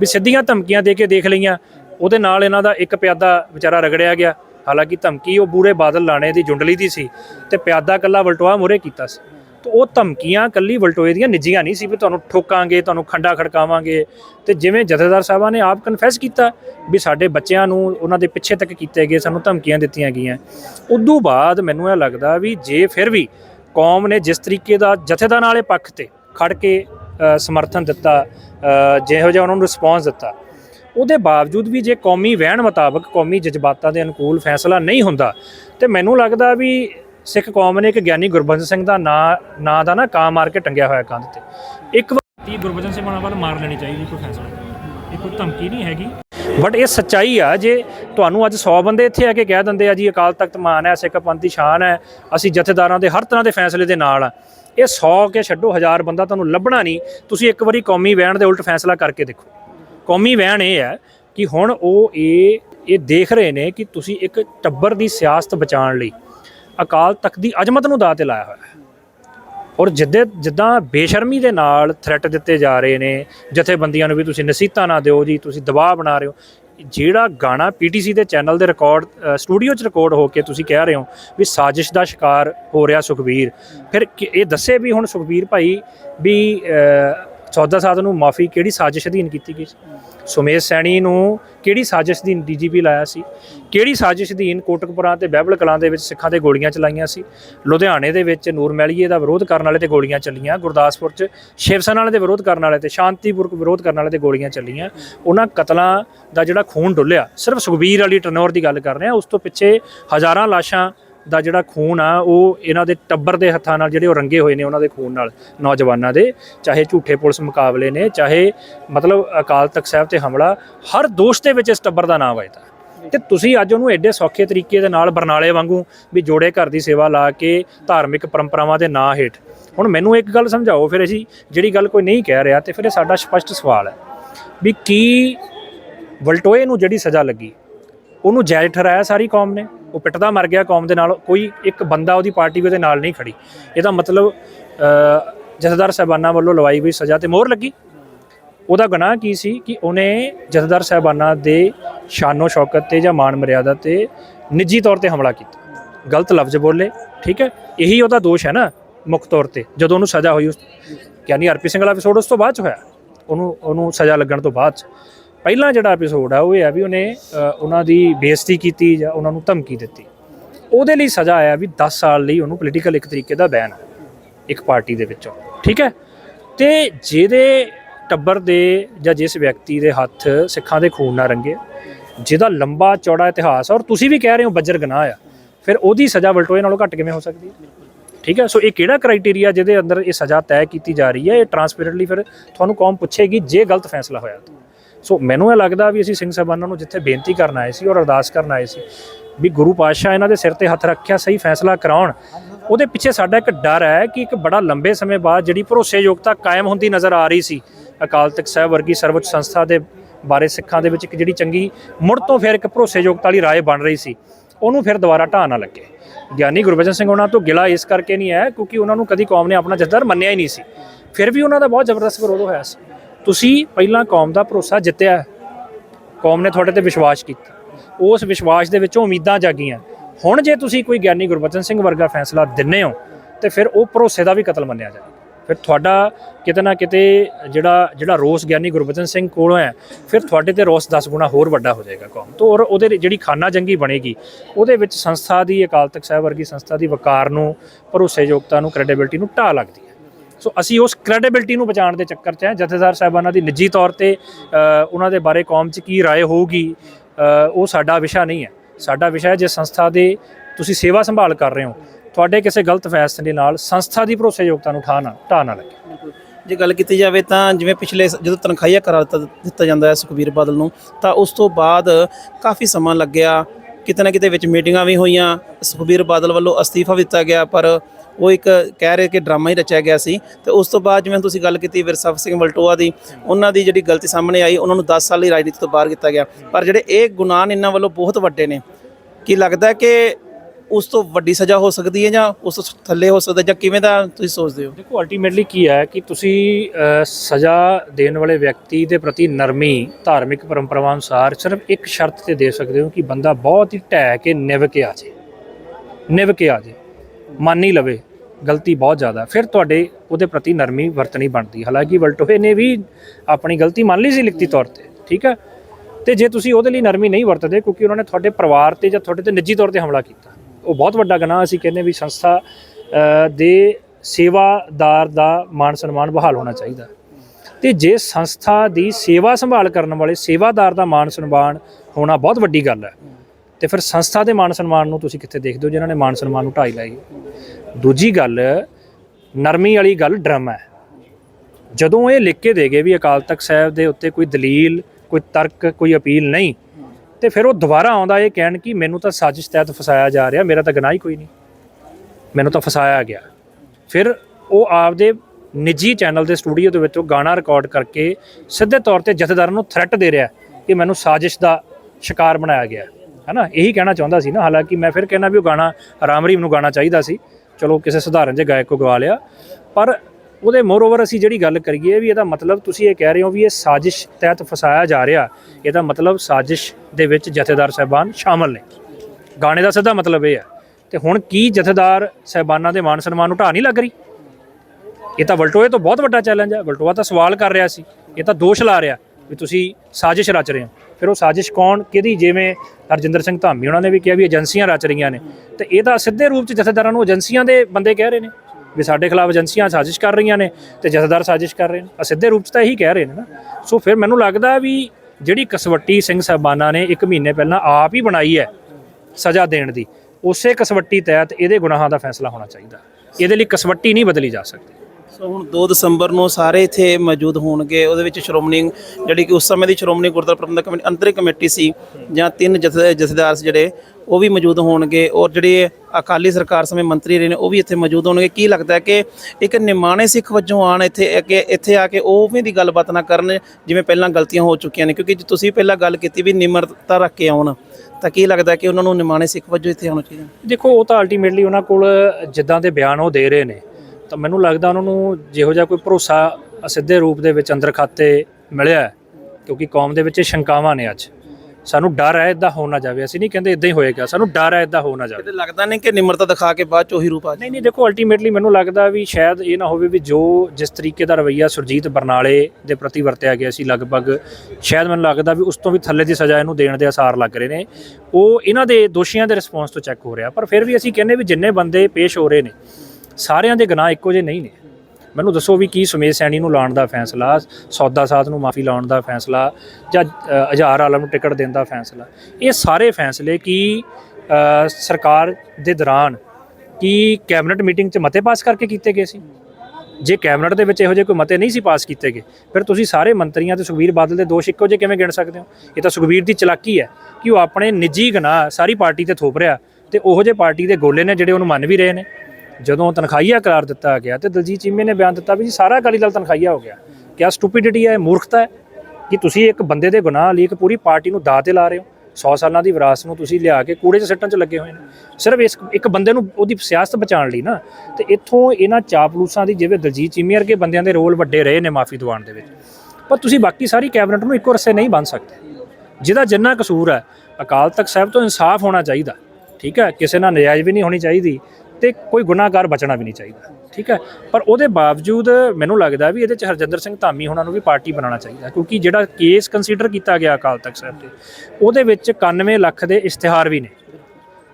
ਵੀ ਸਿੱਧੀਆਂ ਧਮਕੀਆਂ ਦੇ ਕੇ ਦੇਖ ਲਈਆਂ, ਉਹਦੇ ਨਾਲ ਇਹਨਾਂ ਦਾ ਇੱਕ ਪਿਆਦਾ ਵਿਚਾਰਾ ਰਗੜਿਆ ਗਿਆ। ਹਾਲਾਂਕਿ ਧਮਕੀ ਉਹ ਬੂਰੇ ਬਾਦਲ ਲਾਣੇ ਦੀ ਜੁੰਡਲੀ ਦੀ ਸੀ ਤੇ ਪਿਆਦਾ ਕੱਲਾ ਵਲਟੋਆ ਮੂਹਰੇ ਕੀਤਾ ਸੀ। ਤੇ ਉਹ ਧਮਕੀਆਂ ਕੱਲੀ ਵਲਟੋਏ ਦੀਆਂ ਨਿੱਜੀਆਂ ਨਹੀਂ ਸੀ ਵੀ ਤੁਹਾਨੂੰ ਠੋਕਾਂਗੇ, ਤੁਹਾਨੂੰ ਖੰਡਾ ਖੜਕਾਵਾਂਗੇ। ਤੇ ਜਿਵੇਂ ਜਥੇਦਾਰ ਸਾਹਿਬਾਂ ਨੇ ਆਪ ਕਨਫੈਸ ਕੀਤਾ ਵੀ ਸਾਡੇ ਬੱਚਿਆਂ ਨੂੰ ਉਹਨਾਂ ਦੇ ਪਿੱਛੇ ਤੱਕ ਕੀਤੇ ਗਏ, ਸਾਨੂੰ ਧਮਕੀਆਂ ਦਿੱਤੀਆਂ ਗਈਆਂ। ਉਦੋਂ ਬਾਅਦ ਮੈਨੂੰ ਇਹ ਲੱਗਦਾ ਵੀ ਜੇ ਫਿਰ ਵੀ ਕੌਮ ਨੇ ਜਿਸ ਤਰੀਕੇ ਦਾ ਜਥੇਦਾਰ ਵਾਲੇ ਪੱਖ ਤੇ ਖੜ ਕੇ ਸਮਰਥਨ ਦਿੱਤਾ ਜਿਹੋ ਜਿਹਾ ਉਹਨਾਂ ਨੂੰ ਰਿਸਪੌਂਸ ਦਿੱਤਾ ਉਹਦੇ ਬਾਵਜੂਦ ਵੀ ਜੇ ਕੌਮੀ ਵਹਿਣ ਮੁਤਾਬਕ ਕੌਮੀ ਜਜ਼ਬਾਤਾਂ ਦੇ ਅਨੁਕੂਲ ਫੈਸਲਾ ਨਹੀਂ ਹੁੰਦਾ, ਤੇ ਮੈਨੂੰ ਲੱਗਦਾ ਵੀ ਸਿੱਖ ਕੌਮ ਨੇ ਇੱਕ ਗਿਆਨੀ ਗੁਰਬਚਨ ਸਿੰਘ ਦਾ ਨਾਂ ਨਾਂ ਦਾ ਨਾ ਕਾਂ ਮਾਰ ਕੇ ਟੰਗਿਆ ਹੋਇਆ ਕੰਧ ਤੇ। ਇੱਕ ਵਾਰ ਗੁਰਬਚਨ ਸਿੰਘ ਵੱਲ ਮਾਰ ਲੈਣੀ ਚਾਹੀਦੀ, ਕੋਈ ਫੈਸਲਾ ਇਹ ਕੋਈ ਧਮਕੀ ਨਹੀਂ ਹੈਗੀ। ਬਟ ਇਹ ਸੱਚਾਈ ਆ, ਜੇ ਤੁਹਾਨੂੰ ਅੱਜ 100 ਬੰਦੇ ਇੱਥੇ ਆ ਕੇ ਕਹਿ ਦਿੰਦੇ ਆ ਜੀ, ਅਕਾਲ ਤਖਤ ਮਾਨ ਹੈ, ਸਿੱਖ ਪੰਥ ਦੀ ਸ਼ਾਨ ਹੈ, ਅਸੀਂ ਜਥੇਦਾਰਾਂ ਦੇ ਹਰ ਤਰ੍ਹਾਂ ਦੇ ਫੈਸਲੇ ਦੇ ਨਾਲ ਆ। ਇਹ 100 ਕੇ ਛੱਡੋ, ਹਜ਼ਾਰ ਬੰਦਾ ਤੁਹਾਨੂੰ ਲੱਭਣਾ ਨਹੀਂ। ਤੁਸੀਂ ਇੱਕ ਵਾਰੀ ਕੌਮੀ ਵਹਿਣ ਦੇ ਉਲਟ ਫੈਸਲਾ ਕਰਕੇ ਦੇਖੋ। ਕੌਮੀ ਵਹਿਣ ਇਹ ਹੈ ਕਿ ਹੁਣ ਉਹ ਇਹ ਇਹ ਦੇਖ ਰਹੇ ਨੇ ਕਿ ਤੁਸੀਂ ਇੱਕ ਟੱਬਰ ਦੀ ਸਿਆਸਤ ਬਚਾਉਣ ਲਈ ਅਕਾਲ ਤਖਤ ਦੀ ਅਜ਼ਮਤ ਨੂੰ ਦਾਅ ਤੇ ਲਾਇਆ ਹੋਇਆ ਹੈ। ਔਰ ਜਿੱਦੇ, ਜਿੱਦਾਂ ਬੇਸ਼ਰਮੀ ਦੇ ਨਾਲ ਥ੍ਰੈਟ ਦਿੱਤੇ ਜਾ ਰਹੇ ਨੇ, ਜਥੇਬੰਦੀਆਂ ਨੂੰ ਵੀ ਤੁਸੀਂ ਨਸੀਹਤਾਂ ਨਾ ਦਿਓ ਜੀ, ਤੁਸੀਂ ਦਬਾਅ ਬਣਾ ਰਹੇ ਹੋ, ਜਿਹੜਾ ਗਾਣਾ ਪੀਟੀਸੀ ਦੇ ਚੈਨਲ ਦੇ ਰਿਕਾਰਡ ਸਟੂਡੀਓ 'ਚ ਰਿਕਾਰਡ ਹੋ ਕੇ ਤੁਸੀਂ ਕਹਿ ਰਹੇ ਹੋ ਵੀ ਸਾਜ਼ਿਸ਼ ਦਾ ਸ਼ਿਕਾਰ ਹੋ ਰਿਹਾ ਸੁਖਬੀਰ। ਫਿਰ ਕਿ- ਇਹ ਦੱਸੇ ਵੀ ਹੁਣ ਸੁਖਬੀਰ ਭਾਈ ਵੀ ਸੌਦਾ ਸਾਧ ਨੂੰ ਮਾਫੀ ਕਿਹੜੀ ਸਾਜ਼ਿਸ਼ ਅਧੀਨ ਕੀਤੀ ਗਈ ਸੀ? ਸੁਮੇਸ਼ ਸੈਣੀ ਨੂੰ ਕਿਹੜੀ ਸਾਜ਼ਿਸ਼ ਅਧੀਨ ਡੀਜੀਪੀ ਲਾਇਆ ਸੀ? ਕਿਹੜੀ ਸਾਜ਼ਿਸ਼ ਅਧੀਨ ਕੋਟਕਪੁਰਾ ਤੇ ਬਹਿਬਲ ਕਲਾਂ ਦੇ ਵਿੱਚ ਸਿੱਖਾਂ ਤੇ ਗੋਲੀਆਂ ਚਲਾਈਆਂ ਸੀ? ਲੁਧਿਆਣੇ ਦੇ ਵਿੱਚ ਨੂਰ ਮੈਲੀਏ ਦਾ ਵਿਰੋਧ ਕਰਨ ਵਾਲੇ ਤੇ ਗੋਲੀਆਂ ਚੱਲੀਆਂ, ਗੁਰਦਾਸਪੁਰ 'ਚ ਸ਼ਿਵ ਸੈਨਾ ਵਾਲੇ ਦੇ ਵਿਰੋਧ ਕਰਨ ਵਾਲੇ ਤੇ ਸ਼ਾਂਤੀਪੂਰਕ ਵਿਰੋਧ ਕਰਨ ਵਾਲੇ ਤੇ ਗੋਲੀਆਂ ਚੱਲੀਆਂ। ਉਹਨਾਂ ਕਤਲਾਂ ਦਾ ਜਿਹੜਾ ਖੂਨ ਡੁੱਲਿਆ, ਸਿਰਫ ਸੁਖਬੀਰ ਵਾਲੀ ਟਰਨੋਰ ਦੀ ਗੱਲ ਕਰ ਰਹੇ ਆ ਉਸ ਤੋਂ ਪਿੱਛੇ ਹਜ਼ਾਰਾਂ ਲਾਸ਼ਾਂ ਦਾ ਜਿਹੜਾ ਖੂਨ ਆ, ਉਹ ਇਹਨਾਂ ਦੇ ਟੱਬਰ ਦੇ ਹੱਥਾਂ ਨਾਲ ਜਿਹੜੇ ਉਹ ਰੰਗੇ ਹੋਏ ਨੇ ਉਹਨਾਂ ਦੇ ਖੂਨ ਨਾਲ, ਨੌਜਵਾਨਾਂ ਦੇ। ਚਾਹੇ ਝੂਠੇ ਪੁਲਿਸ ਮੁਕਾਬਲੇ ਨੇ, ਚਾਹੇ ਮਤਲਬ ਅਕਾਲ ਤਖਤ ਸਾਹਿਬ ਤੇ ਹਮਲਾ, ਹਰ ਦੋਸ਼ ਦੇ ਵਿੱਚ ਇਸ ਟੱਬਰ ਦਾ ਨਾਮ ਵੱਜਦਾ ਤੇ। ਤੁਸੀਂ ਅੱਜ ਉਹਨੂੰ ਐਡੇ ਸੌਖੇ ਤਰੀਕੇ ਦੇ ਨਾਲ ਬਰਨਾਲੇ ਵਾਂਗੂ ਵੀ ਜੋੜੇ ਘਰ ਦੀ ਸੇਵਾ ਲਾ ਕੇ ਧਾਰਮਿਕ ਪਰੰਪਰਾਵਾਂ ਦੇ ਨਾਂ ਹੇਠ, ਹੁਣ ਮੈਨੂੰ ਇੱਕ ਗੱਲ ਸਮਝਾਓ ਫਿਰ ਅਸੀਂ, ਜਿਹੜੀ ਗੱਲ ਕੋਈ ਨਹੀਂ ਕਹਿ ਰਿਹਾ, ਤੇ ਫਿਰ ਇਹ ਸਾਡਾ ਸਪਸ਼ਟ ਸਵਾਲ ਹੈ ਵੀ ਕੀ ਵਲਟੋਏ ਨੂੰ ਜਿਹੜੀ ਸਜ਼ਾ ਲੱਗੀ, ਉਹਨੂੰ ਜਾਇਜ਼ ਠਹਿਰਾਇਆ ਸਾਰੀ ਕੌਮ ਨੇ? ਉਹ ਪਿੱਟਦਾ ਮਰ ਗਿਆ ਕੌਮ ਦੇ ਨਾਲ, ਕੋਈ ਇੱਕ ਬੰਦਾ ਉਹਦੀ ਪਾਰਟੀ ਵੀ ਉਹਦੇ ਨਾਲ ਨਹੀਂ ਖੜੀ। ਇਹਦਾ ਮਤਲਬ ਜਥੇਦਾਰ ਸਾਹਿਬਾਨਾਂ ਵੱਲੋਂ ਲਵਾਈ ਗਈ ਸਜ਼ਾ ਤੇ ਮੋਹਰ ਲੱਗੀ। ਉਹਦਾ ਗੁਨਾਹ ਕੀ ਸੀ ਕਿ ਉਹਨੇ ਜਥੇਦਾਰ ਸਾਹਿਬਾਨਾਂ ਦੇ ਸ਼ਾਨੋ ਸ਼ੌਕਤ ਤੇ ਜਾਂ ਮਾਣ ਮਰਿਆਦਾ ਤੇ ਨਿੱਜੀ ਤੌਰ ਤੇ ਹਮਲਾ ਕੀਤਾ। ਗਲਤ ਲਫ਼ਜ਼ ਬੋਲੇ, ਠੀਕ ਹੈ? ਇਹੀ ਉਹਦਾ ਦੋਸ਼ ਹੈ ਨਾ, ਮੁੱਖ ਤੌਰ ਤੇ। ਜਦੋਂ ਉਹਨੂੰ ਸਜ਼ਾ ਹੋਈ ਉਸ ਯਾਨੀ ਆਰਪੀ ਸਿੰਘ ਵਾਲਾ ਐਪੀਸੋਡ ਉਸ ਤੋਂ ਬਾਅਦ ਚ ਹੋਇਆ। ਉਹਨੂੰ ਉਹਨੂੰ ਸਜ਼ਾ ਲੱਗਣ ਤੋਂ ਬਾਅਦ ਚ। ਪਹਿਲਾਂ ਜਿਹੜਾ ਐਪੀਸੋਡ ਆ, ਉਹ ਇਹ ਆ ਵੀ ਉਹਨੇ ਉਹਨਾਂ ਦੀ ਬੇਇੱਜ਼ਤੀ ਕੀਤੀ ਜਾਂ ਉਹਨਾਂ ਨੂੰ ਧਮਕੀ ਦਿੱਤੀ। ਉਹਦੇ ਲਈ ਸਜ਼ਾ ਆਇਆ ਵੀ 10 ਸਾਲ ਲਈ ਉਹਨੂੰ ਪੋਲੀਟੀਕਲ ਇੱਕ ਤਰੀਕੇ ਦਾ ਬੈਨ ਇੱਕ ਪਾਰਟੀ ਦੇ ਵਿੱਚੋਂ। ਠੀਕ ਹੈ? ਤੇ ਜਿਹਦੇ ਟੱਬਰ ਦੇ ਜਾਂ ਜਿਸ ਵਿਅਕਤੀ ਦੇ ਹੱਥ ਸਿੱਖਾਂ ਦੇ ਖੂਨ ਨਾਲ ਰੰਗੇ, ਜਿਹਦਾ ਲੰਬਾ ਚੌੜਾ ਇਤਿਹਾਸ ਆ, ਔਰ ਤੁਸੀਂ ਵੀ ਕਹਿ ਰਹੇ ਹੋ ਬੱਜਰ ਗਨਾਹ ਆ, ਫਿਰ ਉਹਦੀ ਸਜ਼ਾ ਵਲਟੋਏ ਨਾਲੋਂ ਘੱਟ ਕਿਵੇਂ ਹੋ ਸਕਦੀ ਹੈ? ਠੀਕ ਹੈ? ਸੋ ਇਹ ਕਿਹੜਾ ਕ੍ਰਾਈਟੇਰੀਆ ਜਿਹਦੇ ਅੰਦਰ ਇਹ ਸਜ਼ਾ ਤੈਅ ਕੀਤੀ ਜਾ ਰਹੀ ਹੈ? ਇਹ ਟਰਾਂਸਪੇਰੈਂਟਲੀ ਫਿਰ ਤੁਹਾਨੂੰ ਕੌਮ ਪੁੱਛੇਗੀ ਜੇ ਗਲਤ ਫੈਸਲਾ ਹੋਇਆ ਤਾਂ। ਸੋ ਮੈਨੂੰ ਇਹ ਲੱਗਦਾ ਵੀ ਅਸੀਂ ਸਿੰਘ ਸਾਹਿਬਾਨਾਂ ਨੂੰ ਜਿੱਥੇ ਬੇਨਤੀ ਕਰਨ ਆਏ ਸੀ ਔਰ ਅਰਦਾਸ ਕਰਨ ਆਏ ਸੀ ਵੀ ਗੁਰੂ ਪਾਤਸ਼ਾਹ ਇਹਨਾਂ ਦੇ ਸਿਰ ਤੇ ਹੱਥ ਰੱਖਿਆ, ਸਹੀ ਫੈਸਲਾ ਕਰਾਉਣ। ਉਹਦੇ ਪਿੱਛੇ ਸਾਡਾ ਇੱਕ ਡਰ ਹੈ ਕਿ ਇੱਕ ਬੜਾ ਲੰਬੇ ਸਮੇਂ ਬਾਅਦ ਜਿਹੜੀ ਭਰੋਸੇਯੋਗਤਾ ਕਾਇਮ ਹੁੰਦੀ ਨਜ਼ਰ ਆ ਰਹੀ ਸੀ, ਅਕਾਲ ਤਖਤ ਸਾਹਿਬ ਵਰਗੀ ਸਰਵਉੱਚ ਸੰਸਥਾ ਦੇ ਬਾਰੇ ਸਿੱਖਾਂ ਦੇ ਵਿੱਚ ਇੱਕ ਜਿਹੜੀ ਚੰਗੀ ਮੁੜ ਤੋਂ ਫਿਰ ਇੱਕ ਭਰੋਸੇਯੋਗਤਾ ਵਾਲੀ ਰਾਏ ਬਣ ਰਹੀ ਸੀ, ਉਹਨੂੰ ਫਿਰ ਦੁਬਾਰਾ ਢਾਹ ਨਾ ਲੱਗੇ। ਗਿਆਨੀ ਗੁਰਬਚਨ ਸਿੰਘ ਉਹਨਾਂ ਤੋਂ ਗਿਲਾ ਇਸ ਕਰਕੇ ਨਹੀਂ ਹੈ ਕਿਉਂਕਿ ਉਹਨਾਂ ਨੂੰ ਕਦੀ ਕੌਮ ਨੇ ਆਪਣਾ ਜਥੇਦਾਰ ਮੰਨਿਆ ਹੀ ਨਹੀਂ ਸੀ। ਫਿਰ ਵੀ ਉਹਨਾਂ ਦਾ ਬਹੁਤ ਜ਼ਬਰਦਸਤ ਵਿਰੋਧ ਹੋਇਆ ਸੀ। ਤੁਸੀਂ ਪਹਿਲਾਂ ਕੌਮ ਦਾ ਭਰੋਸਾ ਜਿੱਤਿਆ, ਕੌਮ ਨੇ ਤੁਹਾਡੇ ਤੇ ਵਿਸ਼ਵਾਸ ਕੀਤਾ। ਉਸ ਵਿਸ਼ਵਾਸ ਦੇ ਵਿੱਚੋਂ ਉਮੀਦਾਂ ਜਾਗੀਆਂ। ਹੁਣ ਜੇ ਤੁਸੀਂ ਕੋਈ ਗਿਆਨੀ ਗੁਰਬਚਨ ਸਿੰਘ ਵਰਗਾ ਫੈਸਲਾ ਦਿੰਨੇ ਹੋ, ਤੇ ਫਿਰ ਉਹ ਭਰੋਸੇ ਦਾ ਵੀ ਕਤਲ ਮੰਨਿਆ ਜਾਏਗਾ ਫਿਰ ਤੁਹਾਡਾ ਕਿਤੇ ਨਾ ਕਿਤੇ ਜਿਹੜਾ ਜਿਹੜਾ ਰੋਸ ਗਿਆਨੀ ਗੁਰਬਚਨ ਸਿੰਘ ਕੋਲੋਂ ਹੈ, ਫਿਰ ਤੁਹਾਡੇ ਤੇ ਰੋਸ 10 ਗੁਣਾ ਹੋਰ ਵੱਡਾ ਹੋ ਜਾਏਗਾ ਕੌਮ ਤੋਂ। ਔਰ ਉਹਦੇ ਜਿਹੜੀ ਖਾਨਾ ਜੰਗੀ ਬਣੇਗੀ, ਉਹਦੇ ਵਿੱਚ ਸੰਸਥਾ ਦੀ, ਅਕਾਲ ਤਖਤ ਸਾਹਿਬ ਵਰਗੀ ਸੰਸਥਾ ਦੀ ਵਕਾਰ ਨੂੰ, ਭਰੋਸੇਯੋਗਤਾ ਨੂੰ ਕ੍ਰੈਡੀਬਿਲਟੀ ਨੂੰ ਢਾਹ ਲੱਗਦੀ ਹੈ। ਸੋ ਅਸੀਂ ਉਸ ਕ੍ਰੈਡੀਬਿਲਟੀ ਨੂੰ ਬਚਾਉਣ ਦੇ ਚੱਕਰ 'ਚ ਹੈ ਜਥੇਦਾਰ ਸਾਹਿਬਾਨਾਂ ਦੀ ਨਿੱਜੀ ਤੌਰ ਤੇ ਅ, ਉਹਨਾਂ ਦੇ ਬਾਰੇ ਕੌਮ 'ਚ ਕੀ رائے ਹੋਊਗੀ ਅ, ਉਹ ਸਾਡਾ ਵਿਸ਼ਾ ਨਹੀਂ ਹੈ ਸਾਡਾ ਵਿਸ਼ਾ ਹੈ ਜੇ ਸੰਸਥਾ ਦੇ ਤੁਸੀਂ ਸੇਵਾ ਸੰਭਾਲ ਕਰ ਰਹੇ ਹੋ ਤੁਹਾਡੇ ਕਿਸੇ ਗਲਤ ਫੈਸਲੇ ਨਾਲ ਸੰਸਥਾ ਦੀ ਭਰੋਸੇਯੋਗਤਾ ਨੂੰ ਠਾ ਨਾ ਢਾਹ ਨਾ ਲੱਗੇ ਜੇ ਗੱਲ ਕੀਤੀ ਜਾਵੇ ਤਾਂ ਜਿਵੇਂ ਪਿਛਲੇ ਸ- ਜਦੋਂ ਤਨਖਾਹੀਆ ਕਰਾ ਦਿੱਤਾ ਦਿੱਤਾ ਜਾਂਦਾ ਹੈ ਸੁਖਬੀਰ ਬਾਦਲ ਨੂੰ ਤਾਂ ਉਸ ਤੋਂ ਬਾਅਦ ਕਾਫੀ ਸਮਾਂ ਲੱਗਿਆ ਕਿਤੇ ਨਾ ਕਿਤੇ ਵਿੱਚ ਮੀਟਿੰਗਾਂ ਵੀ ਹੋਈਆਂ ਸੁਖਬੀਰ ਬਾਦਲ ਵੱਲੋਂ ਅਸਤੀਫਾ ਵੀ ਦਿੱਤਾ ਗਿਆ ਪਰ ਉਹ ਇੱਕ ਕਹਿ ਰਹੇ ਕਿ ਡਰਾਮਾ ਹੀ ਰਚਿਆ ਗਿਆ ਸੀ ਤੇ ਉਸ ਤੋਂ ਬਾਅਦ ਜਿਵੇਂ ਤੁਸੀਂ ਗੱਲ ਕੀਤੀ ਵਿਰਸਾ ਸਿੰਘ ਵਲਟੋਆ ਦੀ, ਉਹਨਾਂ ਦੀ ਜਿਹੜੀ ਗਲਤੀ ਸਾਹਮਣੇ ਆਈ, ਉਹਨਾਂ ਨੂੰ 10 ਸਾਲ ਲਈ ਰਾਜਨੀਤੀ ਤੋਂ ਬਾਹਰ ਕੀਤਾ ਗਿਆ। ਪਰ ਜਿਹੜੇ ਇਹ ਗੁਨਾਹ ਨੇ, ਇਹਨਾਂ ਵੱਲੋਂ ਬਹੁਤ ਵੱਡੇ ਨੇ। ਕੀ ਲੱਗਦਾ ਕਿ ਉਸ ਤੋਂ ਵੱਡੀ ਸਜ਼ਾ ਹੋ ਸਕਦੀ ਹੈ ਜਾਂ ਉਸ ਤੋਂ ਥੱਲੇ ਹੋ ਸਕਦਾ ਜਾਂ ਕਿਵੇਂ ਦਾ ਤੁਸੀਂ ਸੋਚਦੇ ਹੋ? ਦੇਖੋ ਅਲਟੀਮੇਟਲੀ ਕੀ ਹੈ ਕਿ ਤੁਸੀਂ ਸਜ਼ਾ ਦੇਣ ਵਾਲੇ ਵਿਅਕਤੀ ਦੇ ਪ੍ਰਤੀ ਨਰਮੀ ਧਾਰਮਿਕ ਪਰੰਪਰਾਵਾਂ ਅਨੁਸਾਰ ਸਿਰਫ ਇੱਕ ਸ਼ਰਤ ਤੇ ਦੇ ਸਕਦੇ ਹੋ ਕਿ ਬੰਦਾ ਬਹੁਤ ਹੀ ਢਹਿ ਕੇ ਨਿਵ ਕੇ ਆ ਜੇ ਨਿਵ ਕੇ ਆ ਜੇ ਮੰਨ ਹੀ ਲਵੇ, ਗਲਤੀ ਬਹੁਤ ਜ਼ਿਆਦਾ ਫਿਰ ਤੁਹਾਡੇ ਉਹਦੇ ਪ੍ਰਤੀ ਨਰਮੀ ਵਰਤਣੀ ਬਣਦੀ ਹਾਲਾਂਕਿ ਵਲਟੋਏ ਨੇ ਵੀ ਆਪਣੀ ਗਲਤੀ ਮੰਨ ਲਈ ਸੀ ਲਿਖਤੀ ਤੌਰ ਤੇ, ਠੀਕ ਹੈ? ਤੇ ਜੇ ਤੁਸੀਂ ਉਹਦੇ ਲਈ ਨਰਮੀ ਨਹੀਂ ਵਰਤਦੇ, ਕਿਉਂਕਿ ਉਹਨਾਂ ਨੇ ਤੁਹਾਡੇ ਪਰਿਵਾਰ ਤੇ ਜਾਂ ਤੁਹਾਡੇ ਤੇ ਨਿੱਜੀ ਤੌਰ ਤੇ ਹਮਲਾ ਕੀਤਾ। ਉਹ ਬਹੁਤ ਵੱਡਾ ਗੁਨਾਹ ਅਸੀਂ ਕਹਿੰਦੇ ਵੀ ਸੰਸਥਾ ਦੇ ਸੇਵਾਦਾਰ ਦਾ ਮਾਨ ਸਨਮਾਨ ਬਹਾਲ ਹੋਣਾ ਚਾਹੀਦਾ। ਤੇ ਜੇ ਸੰਸਥਾ ਦੀ ਸੇਵਾ ਸੰਭਾਲ ਕਰਨ ਵਾਲੇ ਸੇਵਾਦਾਰ ਦਾ ਮਾਨ ਸਨਮਾਨ ਹੋਣਾ ਬਹੁਤ ਵੱਡੀ ਗੱਲ ਹੈ। ਤੇ ਫਿਰ ਸੰਸਥਾ ਦੇ ਮਾਨ ਸਨਮਾਨ ਨੂੰ ਤੁਸੀਂ ਕਿੱਥੇ ਦੇਖਦੇ ਹੋ ਜਿਨ੍ਹਾਂ ਨੇ ਮਾਨ ਸਨਮਾਨ ਨੂੰ ਢਾਈ ਲਾਈ? ਦੂਜੀ ਗੱਲ, ਨਰਮੀ ਵਾਲੀ ਗੱਲ ਡਰਮ ਹੈ। ਜਦੋਂ ਇਹ ਲਿਖ ਕੇ ਦੇ ਗਏ ਵੀ ਅਕਾਲ ਤਖਤ ਸਾਹਿਬ ਦੇ ਉੱਤੇ ਕੋਈ ਦਲੀਲ, ਕੋਈ ਤਰਕ, ਕੋਈ ਅਪੀਲ ਨਹੀਂ, ਤੇ ਫਿਰ ਉਹ ਦੁਬਾਰਾ ਆਉਂਦਾ ਇਹ ਕਹਿਣ ਕਿ ਮੈਨੂੰ ਤਾਂ ਸਾਜ਼ਿਸ਼ ਤਹਿਤ ਫਸਾਇਆ ਜਾ ਰਿਹਾ, ਮੇਰਾ ਤਾਂ ਗੁਨਾਹ ਹੀ ਕੋਈ ਨਹੀਂ। ਮੈਨੂੰ ਤਾਂ ਫਸਾਇਆ ਗਿਆ। ਫਿਰ ਉਹ ਆਪਦੇ ਨਿੱਜੀ ਚੈਨਲ ਦੇ ਸਟੂਡੀਓ ਦੇ ਵਿੱਚੋਂ ਗਾਣਾ ਰਿਕਾਰਡ ਕਰਕੇ ਸਿੱਧੇ ਤੌਰ ਤੇ ਜਥੇਦਾਰਾਂ ਨੂੰ ਥ੍ਰੈਟ ਦੇ ਰਿਹਾ ਕਿ ਮੈਨੂੰ ਸਾਜ਼ਿਸ਼ ਦਾ ਸ਼ਿਕਾਰ ਬਣਾਇਆ ਗਿਆ। ਹੈਨਾ, ਇਹੀ ਕਹਿਣਾ ਚਾਹੁੰਦਾ ਸੀ ਨਾ, ਹਾਲਾਂਕਿ ਮੈਂ ਫਿਰ ਕਹਿਣਾ ਵੀ ਉਹ ਗਾਣਾ ਰਾਮ ਰਹੀਮ ਨੂੰ ਗਾਣਾ ਚਾਹੀਦਾ ਸੀ। ਚਲੋ, ਕਿਸੇ ਸਧਾਰਨ ਜਿਹੇ ਗਾਇਕ ਕੋ ਗਵਾ ਲਿਆ। ਪਰ ਉਹਦੇ ਮੋਰ ਓਵਰ ਅਸੀਂ ਜਿਹੜੀ ਗੱਲ ਕਰੀਏ ਵੀ ਇਹਦਾ ਮਤਲਬ ਤੁਸੀਂ ਇਹ ਕਹਿ ਰਹੇ ਹੋ ਵੀ ਇਹ ਸਾਜ਼ਿਸ਼ ਤਹਿਤ ਫਸਾਇਆ ਜਾ ਰਿਹਾ। ਇਹਦਾ ਮਤਲਬ ਸਾਜ਼ਿਸ਼ ਦੇ ਵਿੱਚ ਜਥੇਦਾਰ ਸਾਹਿਬਾਨ ਸ਼ਾਮਲ ਨੇ। ਗਾਣੇ ਦਾ ਸਿੱਧਾ ਮਤਲਬ ਇਹ ਹੈ। ਤੇ ਹੁਣ ਕੀ ਜਥੇਦਾਰ ਸਾਹਿਬਾਨਾਂ ਦੇ ਮਾਨ ਸਨਮਾਨ ਨੂੰ ਢਾਹ ਨਹੀਂ ਲੱਗ ਰਹੀ? ਇਹ ਤਾਂ ਵਲਟੋਏ ਤੋਂ ਬਹੁਤ ਵੱਡਾ ਚੈਲੰਜ ਹੈ। ਵਲਟੋਆ ਤਾਂ ਸਵਾਲ ਕਰ ਰਿਹਾ ਸੀ। ਇਹ ਤਾਂ ਦੋਸ਼ ਲਾ ਰਿਹਾ ਵੀ ਤੁਸੀਂ ਸਾਜ਼ਿਸ਼ ਰਚ ਰਹੇ ਹੋ। ਫਿਰ ਉਹ ਸਾਜ਼ਿਸ਼ ਕੌਣ, ਕਿਹਦੀ, ਜਿਵੇਂ ਹਰਜਿੰਦਰ ਸਿੰਘ ਧਾਮੀ, ਉਹਨਾਂ ਨੇ ਵੀ ਕਿਹਾ ਵੀ ਏਜੰਸੀਆਂ ਰਚ ਰਹੀਆਂ ਨੇ। ਤੇ ਇਹ ਤਾਂ ਸਿੱਧੇ ਰੂਪ 'ਚ ਜਥੇਦਾਰਾਂ ਨੂੰ ਏਜੰਸੀਆਂ ਦੇ ਬੰਦੇ ਕਹਿ ਰਹੇ ਨੇ ਵੀ ਸਾਡੇ ਖਿਲਾਫ ਏਜੰਸੀਆਂ ਸਾਜ਼ਿਸ਼ ਕਰ ਰਹੀਆਂ ਨੇ ਤੇ ਜਥੇਦਾਰ ਸਾਜ਼ਿਸ਼ ਕਰ ਰਹੇ ਨੇ। ਅਸਿੱਧੇ ਰੂਪ 'ਚ ਤਾਂ ਇਹੀ ਕਹਿ ਰਹੇ ਨੇ ਨਾ। ਸੋ ਫਿਰ ਮੈਨੂੰ ਲੱਗਦਾ ਵੀ ਜਿਹੜੀ ਕਸਵੱਟੀ ਸਿੰਘ ਸਾਹਿਬਾਨਾਂ ਨੇ ਇੱਕ ਮਹੀਨੇ ਪਹਿਲਾਂ ਆਪ ਹੀ ਬਣਾਈ ਹੈ ਸਜ਼ਾ ਦੇਣ ਦੀ, ਉਸੇ ਕਸਵੱਟੀ ਤਹਿਤ ਇਹਦੇ ਗੁਨਾਹਾਂ ਦਾ ਫੈਸਲਾ ਹੋਣਾ ਚਾਹੀਦਾ। ਇਹਦੇ ਲਈ ਕਸਵੱਟੀ ਨਹੀਂ ਬਦਲੀ ਜਾ ਸਕਦੀ। ਸੋ ਹੁਣ 2 ਦਸੰਬਰ ਨੂੰ ਸਾਰੇ ਇੱਥੇ ਮੌਜੂਦ ਹੋਣਗੇ। ਉਹਦੇ ਵਿੱਚ ਸ਼੍ਰੋਮਣੀ ਜਿਹੜੀ ਕਿ ਉਸ ਸਮੇਂ ਦੀ ਸ਼੍ਰੋਮਣੀ ਗੁਰਦੁਆਰਾ ਪ੍ਰਬੰਧਕ ਕਮੇਟੀ ਅੰਤਰਿਮ ਕਮੇਟੀ ਸੀ ਜਾਂ ਤਿੰਨ ਜਥੇ, ਜਥੇਦਾਰ ਸੀ ਜਿਹੜੇ, ਉਹ ਵੀ ਮੌਜੂਦ ਹੋਣਗੇ ਔਰ ਜਿਹੜੇ ਅਕਾਲੀ ਸਰਕਾਰ ਸਮੇਂ ਮੰਤਰੀ ਰਹੇ ਨੇ, ਉਹ ਵੀ ਇੱਥੇ ਮੌਜੂਦ ਹੋਣਗੇ। ਕੀ ਲੱਗਦਾ ਹੈ ਕਿ ਇੱਕ ਨਿਮਾਣੇ ਸਿੱਖ ਵਜੋਂ ਆਣ ਇੱਥੇ ਕਿ, ਇੱਥੇ ਆ ਕੇ ਉਹ ਉਵੇਂ ਦੀ ਗੱਲਬਾਤ ਨਾ ਕਰਨ ਜਿਵੇਂ ਪਹਿਲਾਂ ਗਲਤੀਆਂ ਹੋ ਚੁੱਕੀਆਂ ਨੇ, ਕਿਉਂਕਿ ਤੁਸੀਂ ਪਹਿਲਾਂ ਗੱਲ ਕੀਤੀ ਵੀ ਨਿਮਰਤਾ ਰੱਖ ਕੇ ਆਉਣ, ਤਾਂ ਕੀ ਲੱਗਦਾ ਕਿ ਉਹਨਾਂ ਨੂੰ ਨਿਮਾਣੇ ਸਿੱਖ ਵਜੋਂ ਇੱਥੇ ਆਉਣਾ ਚਾਹੀਦਾ? ਦੇਖੋ, ਉਹ ਤਾਂ ਅਲਟੀਮੇਟਲੀ ਉਹਨਾਂ ਕੋਲ ਜਿੱਦਾਂ ਦੇ ਬਿਆਨ ਉਹ ਦੇ ਰਹੇ ਨੇ। ਤਾਂ ਮੈਨੂੰ ਲੱਗਦਾ ਉਹਨਾਂ ਨੂੰ ਜਿਹੋ ਜਿਹਾ ਕੋਈ ਭਰੋਸਾ ਸਿੱਧੇ ਰੂਪ ਦੇ ਵਿੱਚ ਅੰਦਰ ਖਾਤੇ ਮਿਲਿਆ ਕਿਉਂਕਿ ਕੌਮ ਦੇ ਵਿੱਚ ਇਹ ਸ਼ੰਕਾਵਾਂ ਨੇ ਅੱਜ। ਸਾਨੂੰ ਡਰ ਹੈ ਇਦਾਂ ਹੋ ਨਾ ਜਾਵੇ। ਅਸੀਂ ਨਹੀਂ ਕਹਿੰਦੇ ਇਦਾਂ ਹੀ ਹੋਏਗਾ। ਸਾਨੂੰ ਡਰ ਹੈ ਇਦਾਂ ਹੋ ਨਾ ਜਾਵੇ। ਕਿਤੇ ਲੱਗਦਾ ਨਹੀਂ ਕਿ ਨਿਮਰਤਾ ਦਿਖਾ ਕੇ ਬਾਅਦ ਚ ਉਹੀ ਰੂਪ ਆ ਜਾਏ ਨਹੀਂ ਨਹੀਂ ਦੇਖੋ ਅਲਟੀਮੇਟਲੀ ਮੈਨੂੰ ਲੱਗਦਾ ਵੀ ਸ਼ਾਇਦ ਇਹ ਨਾ ਹੋਵੇ ਵੀ ਜੋ ਜਿਸ ਤਰੀਕੇ ਦਾ ਰਵਈਆ ਸੁਰਜੀਤ ਬਰਨਾਲੇ ਦੇ ਪ੍ਰਤੀ ਵਰਤਿਆ ਗਿਆ ਸੀ ਲਗਭਗ ਸ਼ਾਇਦ ਮੈਨੂੰ ਲੱਗਦਾ ਵੀ ਉਸ ਤੋਂ ਵੀ ਥੱਲੇ ਦੀ ਸਜ਼ਾ ਇਹਨੂੰ ਦੇਣ ਦੇ ਆਸਾਰ ਲੱਗ ਰਹੇ ਨੇ। ਉਹ ਇਹਨਾਂ ਦੇ ਦੋਸ਼ੀਆਂ ਦੇ ਰਿਸਪੌਂਸ ਤੋਂ ਚੈੱਕ ਹੋ ਰਿਹਾ। ਪਰ ਫਿਰ ਵੀ ਅਸੀਂ ਕਹਿੰਦੇ ਵੀ ਜਿੰਨੇ ਬੰਦੇ ਪੇਸ਼ ਹੋ ਰਹੇ ਨੇ ਸਾਰਿਆਂ ਦੇ ਗੁਨਾਹ ਇੱਕੋ ਜਿਹੇ ਨਹੀਂ ਨੇ। ਮੈਨੂੰ ਦੱਸੋ ਵੀ ਕੀ ਸੁਮੇਸ਼ ਸੈਣੀ ਨੂੰ ਲਾਉਣ ਦਾ ਫੈਸਲਾ, ਸੌਦਾ ਸਾਧ ਨੂੰ ਮਾਫੀ ਲਾਉਣ ਦਾ ਫੈਸਲਾ ਜਾਂ ਹਜ਼ਾਰ ਆਲਮ ਨੂੰ ਟਿਕਟ ਦੇਣ ਦਾ ਫੈਸਲਾ। ਇਹ ਸਾਰੇ ਫੈਸਲੇ ਕੀ ਸਰਕਾਰ ਦੇ ਦੌਰਾਨ ਕੀ ਕੈਬਨਿਟ ਮੀਟਿੰਗ 'ਚ ਮਤੇ ਪਾਸ ਕਰਕੇ ਕੀਤੇ ਗਏ ਸੀ? ਜੇ ਕੈਬਨਿਟ ਦੇ ਵਿੱਚ ਇਹੋ ਜਿਹੇ ਕੋਈ ਮਤੇ ਨਹੀਂ ਸੀ ਪਾਸ ਕੀਤੇ ਗਏ, ਫਿਰ ਤੁਸੀਂ ਸਾਰੇ ਮੰਤਰੀਆਂ ਤੇ ਸੁਖਬੀਰ ਬਾਦਲ ਦੇ ਦੋਸ਼ ਇੱਕੋ ਜਿਹੇ ਕਿਵੇਂ ਗਿਣ ਸਕਦੇ ਹੋ? ਇਹ ਤਾਂ ਸੁਖਬੀਰ ਦੀ ਚਲਾਕੀ ਹੈ ਕਿ ਉਹ ਆਪਣੇ ਨਿੱਜੀ ਗੁਨਾਹ ਸਾਰੀ ਪਾਰਟੀ ਤੇ ਥੋਪ ਰਿਹਾ ਤੇ ਉਹੋ ਜਿਹੇ ਪਾਰਟੀ ਦੇ ਗੋਲੇ ਨੇ ਜਿਹੜੇ ਉਹਨੂੰ ਮੰਨ ਵੀ ਰਹੇ ਨੇ। ਜਦੋਂ ਤਨਖਾਹੀਆ ਕਰਾਰ ਦਿੱਤਾ ਗਿਆ ਤੇ ਦਲਜੀਤ ਚੀਮੇ ਨੇ ਬਿਆਨ ਦਿੱਤਾ ਵੀ ਜੀ ਸਾਰਾ ਅਕਾਲੀ ਦਲ ਤਨਖਾਹੀਆ ਹੋ ਗਿਆ। ਕਿਆ ਸਟੂਪਿਡਿਟੀ ਹੈ, ਮੂਰਖਤਾ ਹੈ ਕਿ ਤੁਸੀਂ ਇੱਕ ਬੰਦੇ ਦੇ ਗੁਨਾਹ ਲਈ ਇੱਕ ਪੂਰੀ ਪਾਰਟੀ ਨੂੰ ਦਾਅ ਤੇ ਲਾ ਰਹੇ ਹੋ। 100 ਸਾਲਾਂ ਦੀ ਵਿਰਾਸਤ ਨੂੰ ਤੁਸੀਂ ਲਿਆ ਕੇ ਕੂੜੇ 'ਚ ਸਿੱਟਣ 'ਚ ਲੱਗੇ ਹੋਏ ਨੇ। ਸਿਰਫ ਇਸ ਇੱਕ ਬੰਦੇ ਨੂੰ ਉਹਦੀ ਸਿਆਸਤ ਬਚਾਉਣ ਲਈ ਨਾ, ਤੇ ਇੱਥੋਂ ਇਹਨਾਂ ਚਾਪਲੂਸਾਂ ਦੀ ਜਿਵੇਂ ਦਲਜੀਤ ਚੀਮੇ ਵਰਗੇ ਬੰਦਿਆਂ ਦੇ ਰੋਲ ਵੱਡੇ ਰਹੇ ਨੇ ਮਾਫੀ ਦਿਵਾਉਣ ਦੇ ਵਿੱਚ। ਪਰ ਤੁਸੀਂ ਬਾਕੀ ਸਾਰੀ ਕੈਬਨਿਟ ਨੂੰ ਇੱਕੋ ਰਸੇ ਨਹੀਂ ਬਣ ਸਕਦੇ। ਜਿਹਦਾ ਜਿੰਨਾ ਕਸੂਰ ਹੈ, ਅਕਾਲ ਤਖਤ ਸਾਹਿਬ ਤੋਂ ਇਨਸਾਫ ਹੋਣਾ ਚਾਹੀਦਾ। ਠੀਕ ਹੈ, ਕਿਸੇ ਨਾਲ ਨਜਾਇਜ਼ ਵੀ ਨਹੀਂ ਹੋਣੀ ਚਾਹੀਦੀ। ਤੇ ਕੋਈ ਗੁਨਾਹਗਾਰ ਬਚਣਾ ਵੀ ਨਹੀਂ ਚਾਹੀਦਾ, ਠੀਕ ਹੈ? ਪਰ ਉਹਦੇ ਬਾਵਜੂਦ ਮੈਨੂੰ ਲੱਗਦਾ ਵੀ ਇਹਦੇ ਚ ਹਰਜਿੰਦਰ ਸਿੰਘ ਧਾਮੀ ਹੋਣਾ ਨੂੰ ਵੀ ਪਾਰਟੀ ਬਣਾਉਣਾ ਚਾਹੀਦਾ, ਕਿਉਂਕਿ ਜਿਹੜਾ ਕੇਸ ਕੰਸੀਡਰ ਕੀਤਾ ਗਿਆ ਅਕਾਲ ਤਖਤ ਸਾਹਿਬ ਤੇ, ਉਹਦੇ ਵਿੱਚ 91 ਲੱਖ ਦੇ ਇਸ਼ਤਿਹਾਰ ਵੀ ਨੇ,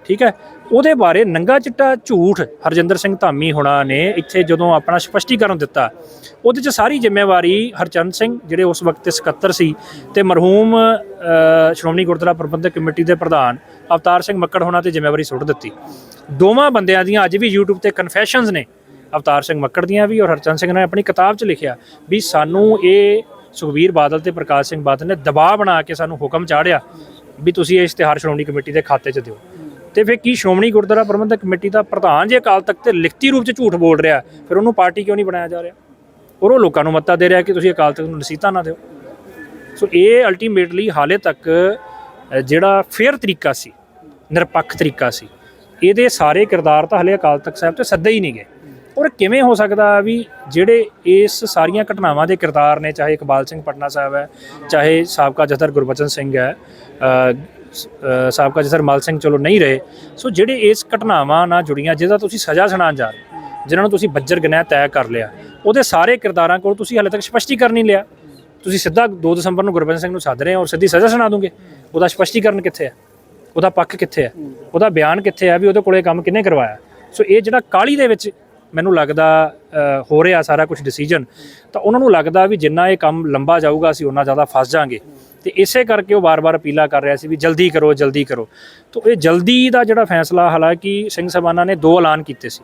ਠੀਕ ਹੈ? ਉਹਦੇ ਬਾਰੇ ਨੰਗਾ ਚਿੱਟਾ ਝੂਠ ਹਰਜਿੰਦਰ ਸਿੰਘ ਧਾਮੀ ਹੋਣਾ ਨੇ ਇੱਥੇ ਜਦੋਂ ਆਪਣਾ ਸਪਸ਼ਟੀਕਰਨ ਦਿੱਤਾ, ਉਹਦੇ 'ਚ ਸਾਰੀ ਜ਼ਿੰਮੇਵਾਰੀ ਹਰਚੰਦ ਸਿੰਘ, ਜਿਹੜੇ ਉਸ ਵਕਤ ਦੇ ਸਕੱਤਰ ਸੀ, ਤੇ ਮਰਹੂਮ ਸ਼੍ਰੋਮਣੀ ਗੁਰਦੁਆਰਾ ਪ੍ਰਬੰਧਕ ਕਮੇਟੀ ਦੇ ਪ੍ਰਧਾਨ ਅਵਤਾਰ ਸਿੰਘ ਮੱਕੜ ਹੋਣਾ ਤੇ ਜ਼ਿੰਮੇਵਾਰੀ ਸੁੱਟ ਦਿੱਤੀ। ਦੋਵਾਂ ਬੰਦਿਆਂ ਦੀਆਂ ਅੱਜ ਵੀ YouTube ਤੇ ਕਨਫੈਸ਼ਨਸ ਨੇ। ਅਵਤਾਰ ਸਿੰਘ ਮੱਕੜ ਦੀਆਂ ਵੀ ਔਰ ਹਰਚੰਦ ਸਿੰਘ ਨੇ ਆਪਣੀ ਕਿਤਾਬ 'ਚ ਲਿਖਿਆ ਵੀ ਸਾਨੂੰ ਇਹ ਸੁਖਬੀਰ ਬਾਦਲ ਤੇ ਪ੍ਰਕਾਸ਼ ਸਿੰਘ ਬਾਦਲ ਨੇ ਦਬਾਅ ਬਣਾ ਕੇ ਸਾਨੂੰ ਹੁਕਮ ਚਾੜਿਆ ਵੀ ਤੁਸੀਂ ਇਹ ਇਸ਼ਤਿਹਾਰ ਸ਼੍ਰੋਮਣੀ ਕਮੇਟੀ ਦੇ ਖਾਤੇ 'ਚ ਦਿਓ। ਤੇ ਫਿਰ ਕੀ ਸ਼੍ਰੋਮਣੀ ਗੁਰਦੁਆਰਾ ਪ੍ਰਬੰਧਕ ਕਮੇਟੀ ਦਾ ਪ੍ਰਧਾਨ ਜੇ ਅਕਾਲ ਤਖਤ ਤੇ ਲਿਖਤੀ ਰੂਪ 'ਚ ਝੂਠ ਬੋਲ ਰਿਹਾ, ਫਿਰ ਉਹਨੂੰ ਪਾਰਟੀ ਕਿਉਂ ਨਹੀਂ ਬਣਾਇਆ ਜਾ ਰਿਹਾ? ਔਰ ਉਹ ਲੋਕਾਂ ਨੂੰ ਮੱਤਾ ਦੇ ਰਿਹਾ ਕਿ ਤੁਸੀਂ ਅਕਾਲ ਤਖਤ ਨੂੰ ਨਸੀਹਤਾਂ ਨਾ ਦਿਓ। ਸੋ ਇਹ ਅਲਟੀਮੇਟਲੀ ਹਾਲੇ ਤੱਕ ਜਿਹੜਾ ਫੇਅਰ ਤਰੀਕਾ ਸੀ ਨਿਰਪੱਖ ਤਰੀਕਾ ਸੀ। ਇਹਦੇ ਸਾਰੇ ਕਿਰਦਾਰ ਤਾਂ ਹਲੇ ਅਕਾਲ ਤਖਤ ਸਾਹਿਬ ਤੇ ਸੱਦੇ ਹੀ ਨਹੀਂ ਗਏ ਔਰ ਕਿਵੇਂ ਹੋ ਸਕਦਾ ਵੀ ਜਿਹੜੇ ਇਸ ਸਾਰੀਆਂ ਘਟਨਾਵਾਂ ਦੇ ਕਿਰਦਾਰ ਨੇ, ਚਾਹੇ ਇਕਬਾਲ ਸਿੰਘ ਪਟਨਾ ਸਾਹਿਬ ਹੈ, ਚਾਹੇ ਸਾਬਕਾ ਜਥਰ ਗੁਰਬਚਨ ਸਿੰਘ ਹੈ ਸਾਬਕਾ ਜਥਰ ਮਲ ਸਿੰਘ ਚਲੋ ਨਹੀਂ ਰਹੇ, ਸੋ ਜਿਹੜੇ ਇਸ ਘਟਨਾਵਾਂ ਨਾਲ ਜੁੜੀਆਂ, ਜਿਹਦਾ ਤੁਸੀਂ ਸਜ਼ਾ ਸੁਣਾਉਣ ਜਾ ਰਹੇ ਜਿਨ੍ਹਾਂ ਨੂੰ ਤੁਸੀਂ ਬੱਜਰ ਗਨਹਿ ਤੈਅ ਕਰ ਲਿਆ, ਉਹਦੇ ਸਾਰੇ ਕਿਰਦਾਰਾਂ ਕੋਲ ਤੁਸੀਂ ਹਾਲੇ ਤੱਕ ਸਪਸ਼ਟੀਕਰਨ ਨਹੀਂ ਲਿਆ। ਤੁਸੀਂ ਸਿੱਧਾ 2 ਦਸੰਬਰ ਨੂੰ ਗੁਰਬਚਨ ਸਿੰਘ ਨੂੰ ਸੱਦ ਰਹੇ ਹੋ ਔਰ ਸਿੱਧੀ ਸਜ਼ਾ ਸੁਣਾ ਦੋਗੇ। ਉਹਦਾ ਸਪਸ਼ਟੀਕਰਨ ਕਿੱਥੇ ਹੈ? ਉਹਦਾ ਪੱਖ ਕਿੱਥੇ ਹੈ ਉਹਦਾ ਬਿਆਨ ਕਿੱਥੇ ਹੈ ਵੀ ਉਹਦੇ ਕੋਲੇ ਕੰਮ ਕਿੰਨੇ ਕਰਵਾਇਆ ਸੋ ਇਹ ਜਿਹੜਾ ਕਾਲੀ ਦੇ ਵਿੱਚ ਮੈਨੂੰ ਲੱਗਦਾ ਅ, ਹੋ ਰਿਹਾ ਸਾਰਾ ਕੁਝ ਡਿਸੀਜਨ ਤਾਂ ਉਹਨਾਂ ਨੂੰ ਲੱਗਦਾ ਵੀ ਜਿੰਨਾ ਇਹ ਕੰਮ ਲੰਬਾ ਜਾਊਗਾ ਅਸੀਂ ਉਹਨਾਂ ਜ਼ਿਆਦਾ ਫਸ ਜਾਾਂਗੇ ਤੇ ਇਸੇ ਕਰਕੇ ਉਹ ਵਾਰ-ਵਾਰ ਅਪੀਲਾ ਕਰ ਰਿਹਾ ਸੀ ਵੀ ਜਲਦੀ ਕਰੋ ਜਲਦੀ ਕਰੋ ਤਾਂ ਇਹ ਜਲਦੀ ਦਾ ਜਿਹੜਾ ਫੈਸਲਾ ਹਾਲਾਂਕਿ ਸਿੰਘ ਸਭਾਨਾ ਨੇ ਦੋ ਐਲਾਨ ਕੀਤੇ ਸੀ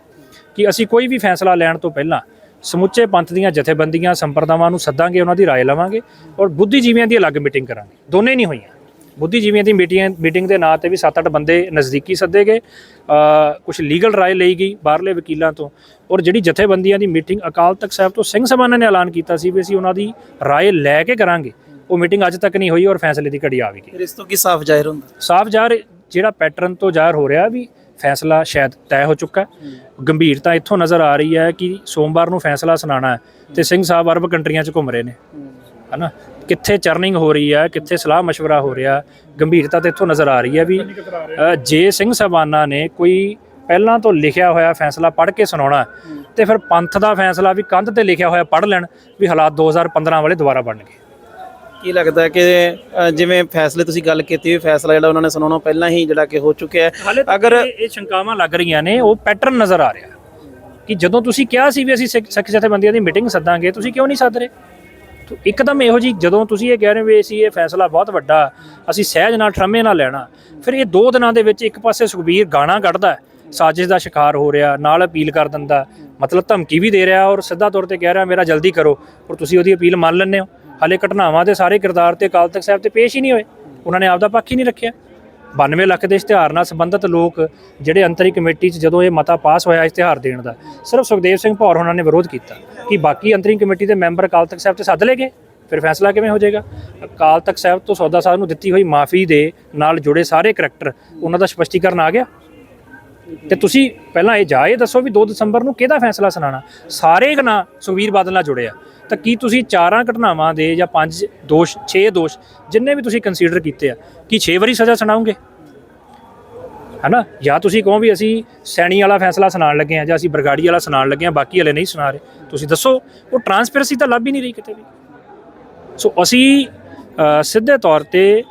ਕਿ ਅਸੀਂ ਕੋਈ ਵੀ ਫੈਸਲਾ ਲੈਣ ਤੋਂ ਪਹਿਲਾਂ ਸਮੁੱਚੇ ਪੰਥ ਦੀਆਂ ਜਥੇਬੰਦੀਆਂ ਸੰਪਰਦਾਵਾਂ ਨੂੰ ਸੱਦਾਂਗੇ ਉਹਨਾਂ ਦੀ رائے ਲਵਾਂਗੇ ਔਰ ਬੁੱਧੀਜੀਵੀਆਂ ਦੀ ਅਲੱਗ ਮੀਟਿੰਗ ਕਰਾਂਗੇ ਦੋਨੇ ਨਹੀਂ ਹੋਈਆਂ ਬੁੱਧੀਜੀਵੀਆਂ ਦੀ ਮੀਟਿੰਗ ਮੀਟਿੰਗ ਦੇ ਨਾਂ ਤੇ ਵੀ 7-8 ਬੰਦੇ ਨਜ਼ਦੀਕੀ ਸੱਦੇ ਗਏ। ਕੁਝ ਲੀਗਲ ਰਾਏ ਲਈ ਗਈ ਬਾਹਰਲੇ ਵਕੀਲਾਂ ਤੋਂ। ਔਰ ਜਿਹੜੀ ਜਥੇਬੰਦੀਆਂ ਦੀ ਮੀਟਿੰਗ ਅਕਾਲ ਤਖਤ ਸਾਹਿਬ ਤੋਂ ਸਿੰਘ ਸਭਾਨਾ ਨੇ ਐਲਾਨ ਕੀਤਾ ਸੀ ਵੀ ਅਸੀਂ ਉਹਨਾਂ ਦੀ ਰਾਏ ਲੈ ਕੇ ਕਰਾਂਗੇ। ਉਹ ਮੀਟਿੰਗ ਅੱਜ ਤੱਕ ਨਹੀਂ ਹੋਈ ਔਰ ਫੈਸਲੇ ਦੀ ਘੜੀ ਆ ਵੀ ਗਈ। ਇਸ ਤੋਂ ਕੀ ਸਾਫ਼ ਜ਼ਾਹਿਰ ਹੁੰਦਾ? ਸਾਫ਼ ਜ਼ਾਹਰ ਜਿਹੜਾ ਪੈਟਰਨ ਤੋਂ ਜ਼ਾਹਰ ਹੋ ਰਿਹਾ ਵੀ ਫੈਸਲਾ ਸ਼ਾਇਦ ਤੈਅ ਹੋ ਚੁੱਕਾ ਹੈ। ਗੰਭੀਰਤਾ ਇੱਥੋਂ ਨਜ਼ਰ ਆ ਰਹੀ ਹੈ ਕਿ ਸੋਮਵਾਰ ਨੂੰ ਫੈਸਲਾ ਸੁਣਾਉਣਾ ਹੈ ਤੇ ਸਿੰਘ ਸਾਹਿਬ ਅਰਬ ਕੰਟਰੀਆਂ 'ਚ ਘੁੰਮ ਰਹੇ ਨੇ। ਹਨਾ? ਕਿੱਥੇ ਚਰਨਿੰਗ ਹੋ ਰਹੀ ਹੈ ਕਿੱਥੇ ਸਲਾਹ مشਵਰਾ ਹੋ ਰਿਹਾ ਗੰਭੀਰਤਾ ਤੇ ਇੱਥੋਂ ਨਜ਼ਰ ਆ ਰਹੀ ਹੈ ਵੀ ਜੇ ਸਿੰਘ ਸਬਾਨਾ ਨੇ ਕੋਈ ਪਹਿਲਾਂ ਤੋਂ ਲਿਖਿਆ ਹੋਇਆ ਫੈਸਲਾ ਪੜ੍ਹ ਕੇ ਸੁਣਾਉਣਾ ਤੇ ਫਿਰ ਪੰਥ ਦਾ ਫੈਸਲਾ ਵੀ ਕੰਧ ਤੇ ਲਿਖਿਆ ਹੋਇਆ ਪੜ੍ਹ ਲੈਣ ਵੀ ਹਾਲਾਤ 2015 ਵਾਲੇ ਦੁਬਾਰਾ ਬਣਨਗੇ। ਕੀ ਲੱਗਦਾ ਕਿ ਜਿਵੇਂ ਫੈਸਲੇ ਤੁਸੀਂ ਗੱਲ ਕੀਤੀ ਹੋਈ ਫੈਸਲਾ ਜਿਹੜਾ ਉਹਨਾਂ ਨੇ ਸੁਣਾਉਣਾ ਪਹਿਲਾਂ ਹੀ ਜਿਹੜਾ ਕਿ ਹੋ ਚੁੱਕਿਆ ਹੈ। ਅਗਰ ਇਹ ਸ਼ੰਕਾਵਾਂ ਲੱਗ ਰਹੀਆਂ ਨੇ ਉਹ ਪੈਟਰਨ ਨਜ਼ਰ ਆ ਰਿਹਾ। ਕਿ ਜਦੋਂ ਤੁਸੀਂ ਕਿਹਾ ਸੀ ਵੀ ਅਸੀਂ ਸਿੱਖ ਜਥੇਬੰਦੀਆਂ ਦੀ ਮੀਟਿੰਗ ਸੱਦਾਂਗੇ ਤੁਸੀਂ ਕਿਉਂ ਨਹੀਂ ਸੱਦ ਰਹੇ? ਤੋ ਇੱਕਦਮ ਇਹੋ ਜੀ ਜਦੋਂ ਤੁਸੀਂ ਇਹ ਕਹਿ ਰਹੇ ਹੋ ਵੀ ਅਸੀਂ ਇਹ ਫੈਸਲਾ ਬਹੁਤ ਵੱਡਾ, ਅਸੀਂ ਸਹਿਜ ਨਾਲ, ਠਰਮੇ ਨਾਲ ਲੈਣਾ, ਫਿਰ ਇਹ ਦੋ ਦਿਨਾਂ ਦੇ ਵਿੱਚ ਇੱਕ ਪਾਸੇ ਸੁਖਬੀਰ ਗਾਣਾ ਕੱਢਦਾ, ਸਾਜ਼ਿਸ਼ ਦਾ ਸ਼ਿਕਾਰ ਹੋ ਰਿਹਾ, ਨਾਲ ਅਪੀਲ ਕਰ ਦਿੰਦਾ, ਮਤਲਬ ਧਮਕੀ ਵੀ ਦੇ ਰਿਹਾ ਔਰ ਸਿੱਧਾ ਤੌਰ ਤੇ ਕਹਿ ਰਿਹਾ, ਮੇਰਾ ਜਲਦੀ ਕਰੋ। ਔਰ ਤੁਸੀਂ ਉਹਦੀ ਅਪੀਲ ਮੰਨ ਲੈਂਦੇ ਹੋ। ਹਾਲੇ ਘਟਨਾਵਾਂ ਦੇ ਸਾਰੇ ਕਿਰਦਾਰ ਤੇ ਅਕਾਲ ਤਖਤ ਸਾਹਿਬ ਤੇ ਪੇਸ਼ ਹੀ ਨਹੀਂ ਹੋਏ। ਉਹਨਾਂ ਨੇ ਆਪਦਾ ਪੱਖ ਹੀ ਨਹੀਂ ਰੱਖਿਆ। 92 ਲੱਖ ਦੇ ਇਸ਼ਤਿਹਾਰ ਨਾਲ ਸੰਬੰਧਿਤ ਲੋਕ ਜਿਹੜੇ ਅੰਤਰੀ ਕਮੇਟੀ 'ਚ ਜਦੋਂ ਇਹ ਮਤਾ ਪਾਸ ਹੋਇਆ ਇਸ਼ਤਿਹਾਰ ਦੇਣ ਦਾ, ਸਿਰਫ ਸੁਖਦੇਵ ਸਿੰਘ ਭੌਰ ਉਹਨਾਂ ਨੇ ਵਿਰੋਧ ਕੀਤਾ। ਕਿ ਬਾਕੀ ਅੰਤਰੀ ਕਮੇਟੀ ਦੇ ਮੈਂਬਰ ਅਕਾਲ ਤਖਤ ਸਾਹਿਬ ਤੇ ਸੱਦ ਲਏ ਗਏ? ਫਿਰ ਫੈਸਲਾ ਕਿਵੇਂ ਹੋ ਜਾਏਗਾ? ਅਕਾਲ ਤਖਤ ਸਾਹਿਬ ਤੋਂ ਸੌਦਾ ਸਾਹਿਬ ਨੂੰ ਦਿੱਤੀ ਹੋਈ ਮਾਫੀ ਦੇ ਨਾਲ ਜੁੜੇ ਸਾਰੇ ਕਰੈਕਟਰ, ਉਹਨਾਂ ਦਾ ਸਪਸ਼ਟੀਕਰਨ ਆ ਗਿਆ? ਤੇ ਤੁਸੀਂ ਪਹਿਲਾਂ ਇਹ ਜਾਏ ਦੱਸੋ ਵੀ 2 ਦਸੰਬਰ ਨੂੰ ਕਿਹਦਾ ਫੈਸਲਾ ਸੁਣਾਣਾ ਸਾਰੇ ਗਨਾ ਸੁਖਬੀਰ ਬਾਦਲ ਨਾਲ ਜੁੜੇ ਆ। ਤਾਂ ਕੀ ਤੁਸੀਂ ਚਾਰਾਂ ਘਟਨਾਵਾਂ ਦੇ ਜਾਂ ਪੰਜ ਦੋਸ਼ 6 ਦੋਸ਼, ਜਿੰਨੇ ਵੀ ਤੁਸੀਂ ਕੰਸੀਡਰ ਕੀਤੇ ਆ, ਕੀ 6 ਵਾਰੀ ਸਜ਼ਾ ਸੁਣਾਓਗੇ? ਹਨਾ? ਜਾਂ ਤੁਸੀਂ ਕਹੋ ਵੀ ਅਸੀਂ ਸੈਣੀ ਵਾਲਾ ਫੈਸਲਾ ਸੁਣਾਉਣ ਲੱਗੇ ਆ ਜਾਂ ਅਸੀਂ ਬਰਗਾੜੀ ਵਾਲਾ ਸੁਣਾਉਣ ਲੱਗੇ ਆ, ਬਾਕੀ ਵਾਲੇ ਨਹੀਂ ਸੁਣਾ ਰਹੇ। ਤੁਸੀਂ ਦੱਸੋ, ਉਹ ਟਰਾਂਸਪੇਰੈਂਸੀ ਤਾਂ ਲੱਭ ਹੀ ਨਹੀਂ ਰਹੀ ਕਿਤੇ ਵੀ। ਸੋ ਅਸੀਂ ਸਿੱਧੇ ਤੌਰ ਤੇ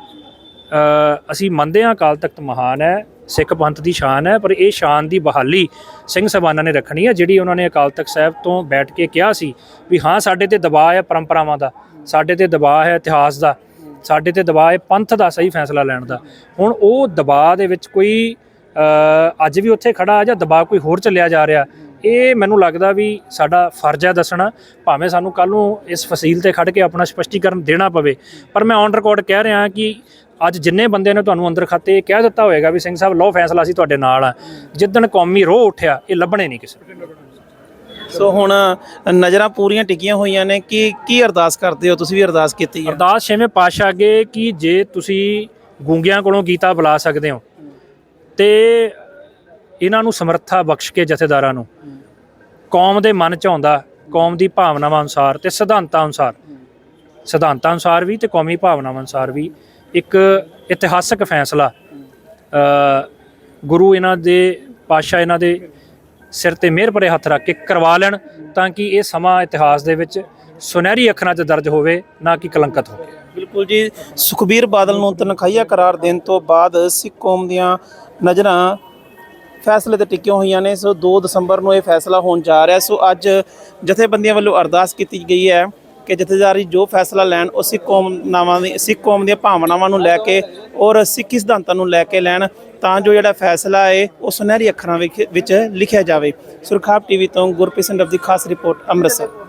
ਅਸੀਂ ਮੰਨਦੇ ਹਾਂ ਅਕਾਲ ਤਖਤ ਮਹਾਨ ਹੈ। ਸਿੱਖ ਪੰਥ ਦੀ ਸ਼ਾਨ ਹੈ, ਪਰ ਇਹ ਸ਼ਾਨ ਦੀ ਬਹਾਲੀ ਸਿੰਘ ਸਭਾਨਾਂ ਨੇ ਰੱਖਣੀ ਹੈ, ਜਿਹੜੀ ਉਹਨਾਂ ਨੇ ਅਕਾਲ ਤਖਤ ਸਾਹਿਬ ਤੋਂ ਬੈਠ ਕੇ ਕਿਹਾ ਸੀ ਵੀ ਹਾਂ, ਸਾਡੇ ਤੇ ਦਬਾਅ ਹੈ ਪਰੰਪਰਾਵਾਂ ਦਾ, ਸਾਡੇ ਤੇ ਦਬਾਅ ਹੈ ਇਤਿਹਾਸ ਦਾ, ਸਾਡੇ ਤੇ ਦਬਾਅ ਹੈ ਪੰਥ ਦਾ ਸਹੀ ਫੈਸਲਾ ਲੈਣ ਦਾ। ਹੁਣ ਉਹ ਦਬਾਅ ਦੇ ਵਿੱਚ ਕੋਈ ਅੱਜ ਵੀ ਉੱਥੇ ਖੜਾ ਜਾਂ ਦਬਾਅ ਕੋਈ ਹੋਰ ਚੱਲਿਆ ਜਾ ਰਿਹਾ, ਇਹ ਮੈਨੂੰ ਲੱਗਦਾ ਵੀ ਸਾਡਾ ਫਰਜ਼ ਹੈ ਦੱਸਣਾ, ਭਾਵੇਂ ਸਾਨੂੰ ਕੱਲ ਨੂੰ ਇਸ ਫਸੀਲ ਤੇ ਖੜ ਕੇ ਆਪਣਾ ਸਪਸ਼ਟੀਕਰਨ ਦੇਣਾ ਪਵੇ, ਪਰ ਮੈਂ ਔਨ ਰਿਕਾਰਡ ਕਹਿ ਰਿਹਾ ਕਿ ਅੱਜ ਜਿੰਨੇ ਬੰਦੇ ਨੇ ਤੁਹਾਨੂੰ ਅੰਦਰ ਖਾਤੇ ਕਹਿ ਦਿੱਤਾ ਹੋਏਗਾ ਵੀ ਸਿੰਘ ਸਾਹਿਬ ਲੋ ਫੈਸਲਾ ਸੀ ਤੁਹਾਡੇ ਨਾਲ ਆ। ਜਿੱਦਣ ਕੌਮੀ ਰੋਹ ਉੱਠਿਆ ਇਹ ਲੱਭਣੇ ਨਹੀਂ ਕਿਸੇ ਨੂੰ। ਸੋ ਹੁਣ ਨਜ਼ਰਾਂ ਪੂਰੀਆਂ ਟਿਕੀਆਂ ਹੋਈਆਂ ਨੇ ਕਿ ਕੀ ਅਰਦਾਸ ਕਰਦੇ ਹੋ? ਤੁਸੀਂ ਵੀ ਅਰਦਾਸ ਕੀਤੀ ਹੈ। ਅਰਦਾਸ ਛੇਵੇਂ ਪਾਤਸ਼ਾਹ ਅੱਗੇ ਕਿ ਜੇ ਤੁਸੀਂ ਗੂੰਗਿਆਂ ਕੋਲੋਂ ਗੀਤਾ ਬੁਲਾ ਸਕਦੇ ਹੋ ਤੇ ਇਹਨਾਂ ਨੂੰ ਸਮਰੱਥਾ ਬਖਸ਼ ਕੇ ਜਥੇਦਾਰਾਂ ਨੂੰ। ਕੌਮ ਦੇ ਮਨ ਚ ਆਉਂਦਾ ਕੌਮ ਦੀ ਭਾਵਨਾਵਾਂ ਅਨੁਸਾਰ ਤੇ ਸਿਧਾਂਤਾਂ ਅਨੁਸਾਰ। ਸਿਧਾਂਤਾਂ ਅਨੁਸਾਰ ਵੀ ਤੇ ਕੌਮੀ ਭਾਵਨਾਵਾਂ ਅਨੁਸਾਰ ਵੀ। ਇੱਕ ਇਤਿਹਾਸਕ ਫੈਸਲਾ ਗੁਰੂ ਇਹਨਾਂ ਦੇ, ਪਾਤਸ਼ਾਹ ਇਹਨਾਂ ਦੇ ਸਿਰ ਤੇ ਮਿਹਰ ਭਰੇ ਹੱਥ ਰੱਖ ਕੇ ਕਰਵਾ ਲੈਣ ਤਾਂ ਕਿ ਇਹ ਸਮਾਂ ਇਤਿਹਾਸ ਦੇ ਵਿੱਚ ਸੁਨਹਿਰੀ ਅੱਖਰਾਂ 'ਚ ਦਰਜ ਹੋਵੇ, ਨਾ ਕਿ ਕਲੰਕਤ ਹੋਵੇ। ਬਿਲਕੁਲ ਜੀ, ਸੁਖਬੀਰ ਬਾਦਲ ਨੂੰ ਤਨਖਾਹੀਆ ਕਰਾਰ ਦੇਣ ਤੋਂ ਬਾਅਦ ਸਿੱਖ ਕੌਮ ਦੀਆਂ ਨਜ਼ਰਾਂ ਫੈਸਲੇ ਤੇ ਟਿਕੀਆਂ ਹੋਈਆਂ ਨੇ। ਸੋ 2 ਦਸੰਬਰ ਨੂੰ ਇਹ ਫੈਸਲਾ ਹੋਣ ਜਾ ਰਿਹਾ। ਸੋ ਅੱਜ ਜਥੇਬੰਦੀਆਂ ਵੱਲੋਂ ਅਰਦਾਸ ਕੀਤੀ ਗਈ ਹੈ ਕਿ ਜਥੇਦਾਰੀ ਜੋ ਫੈਸਲਾ ਲੈਣ, ਉਹ ਸਿੱਖ ਕੌਮ ਨਾਵਾਂ ਦੀ ਸਿੱਖ ਕੌਮ ਦੀਆਂ ਭਾਵਨਾਵਾਂ ਨੂੰ ਲੈ ਕੇ ਔਰ ਸਿੱਖੀ ਸਿਧਾਂਤਾਂ ਨੂੰ ਲੈ ਕੇ ਲੈਣ, ਤਾਂ ਜੋ ਜਿਹੜਾ ਫੈਸਲਾ ਹੈ, ਉਹ ਸੁਨਹਿਰੀ ਅੱਖਰਾਂ ਵਿੱਚ ਵਿੱਚ ਲਿਖਿਆ ਜਾਵੇ। ਸੁਰਖਾਬ ਟੀਵੀ ਤੋਂ ਗੁਰਪ੍ਰੀਤ ਸਿੰਘ ਦੀ ਖਾਸ ਰਿਪੋਰਟ ਅੰਮ੍ਰਿਤਸਰ।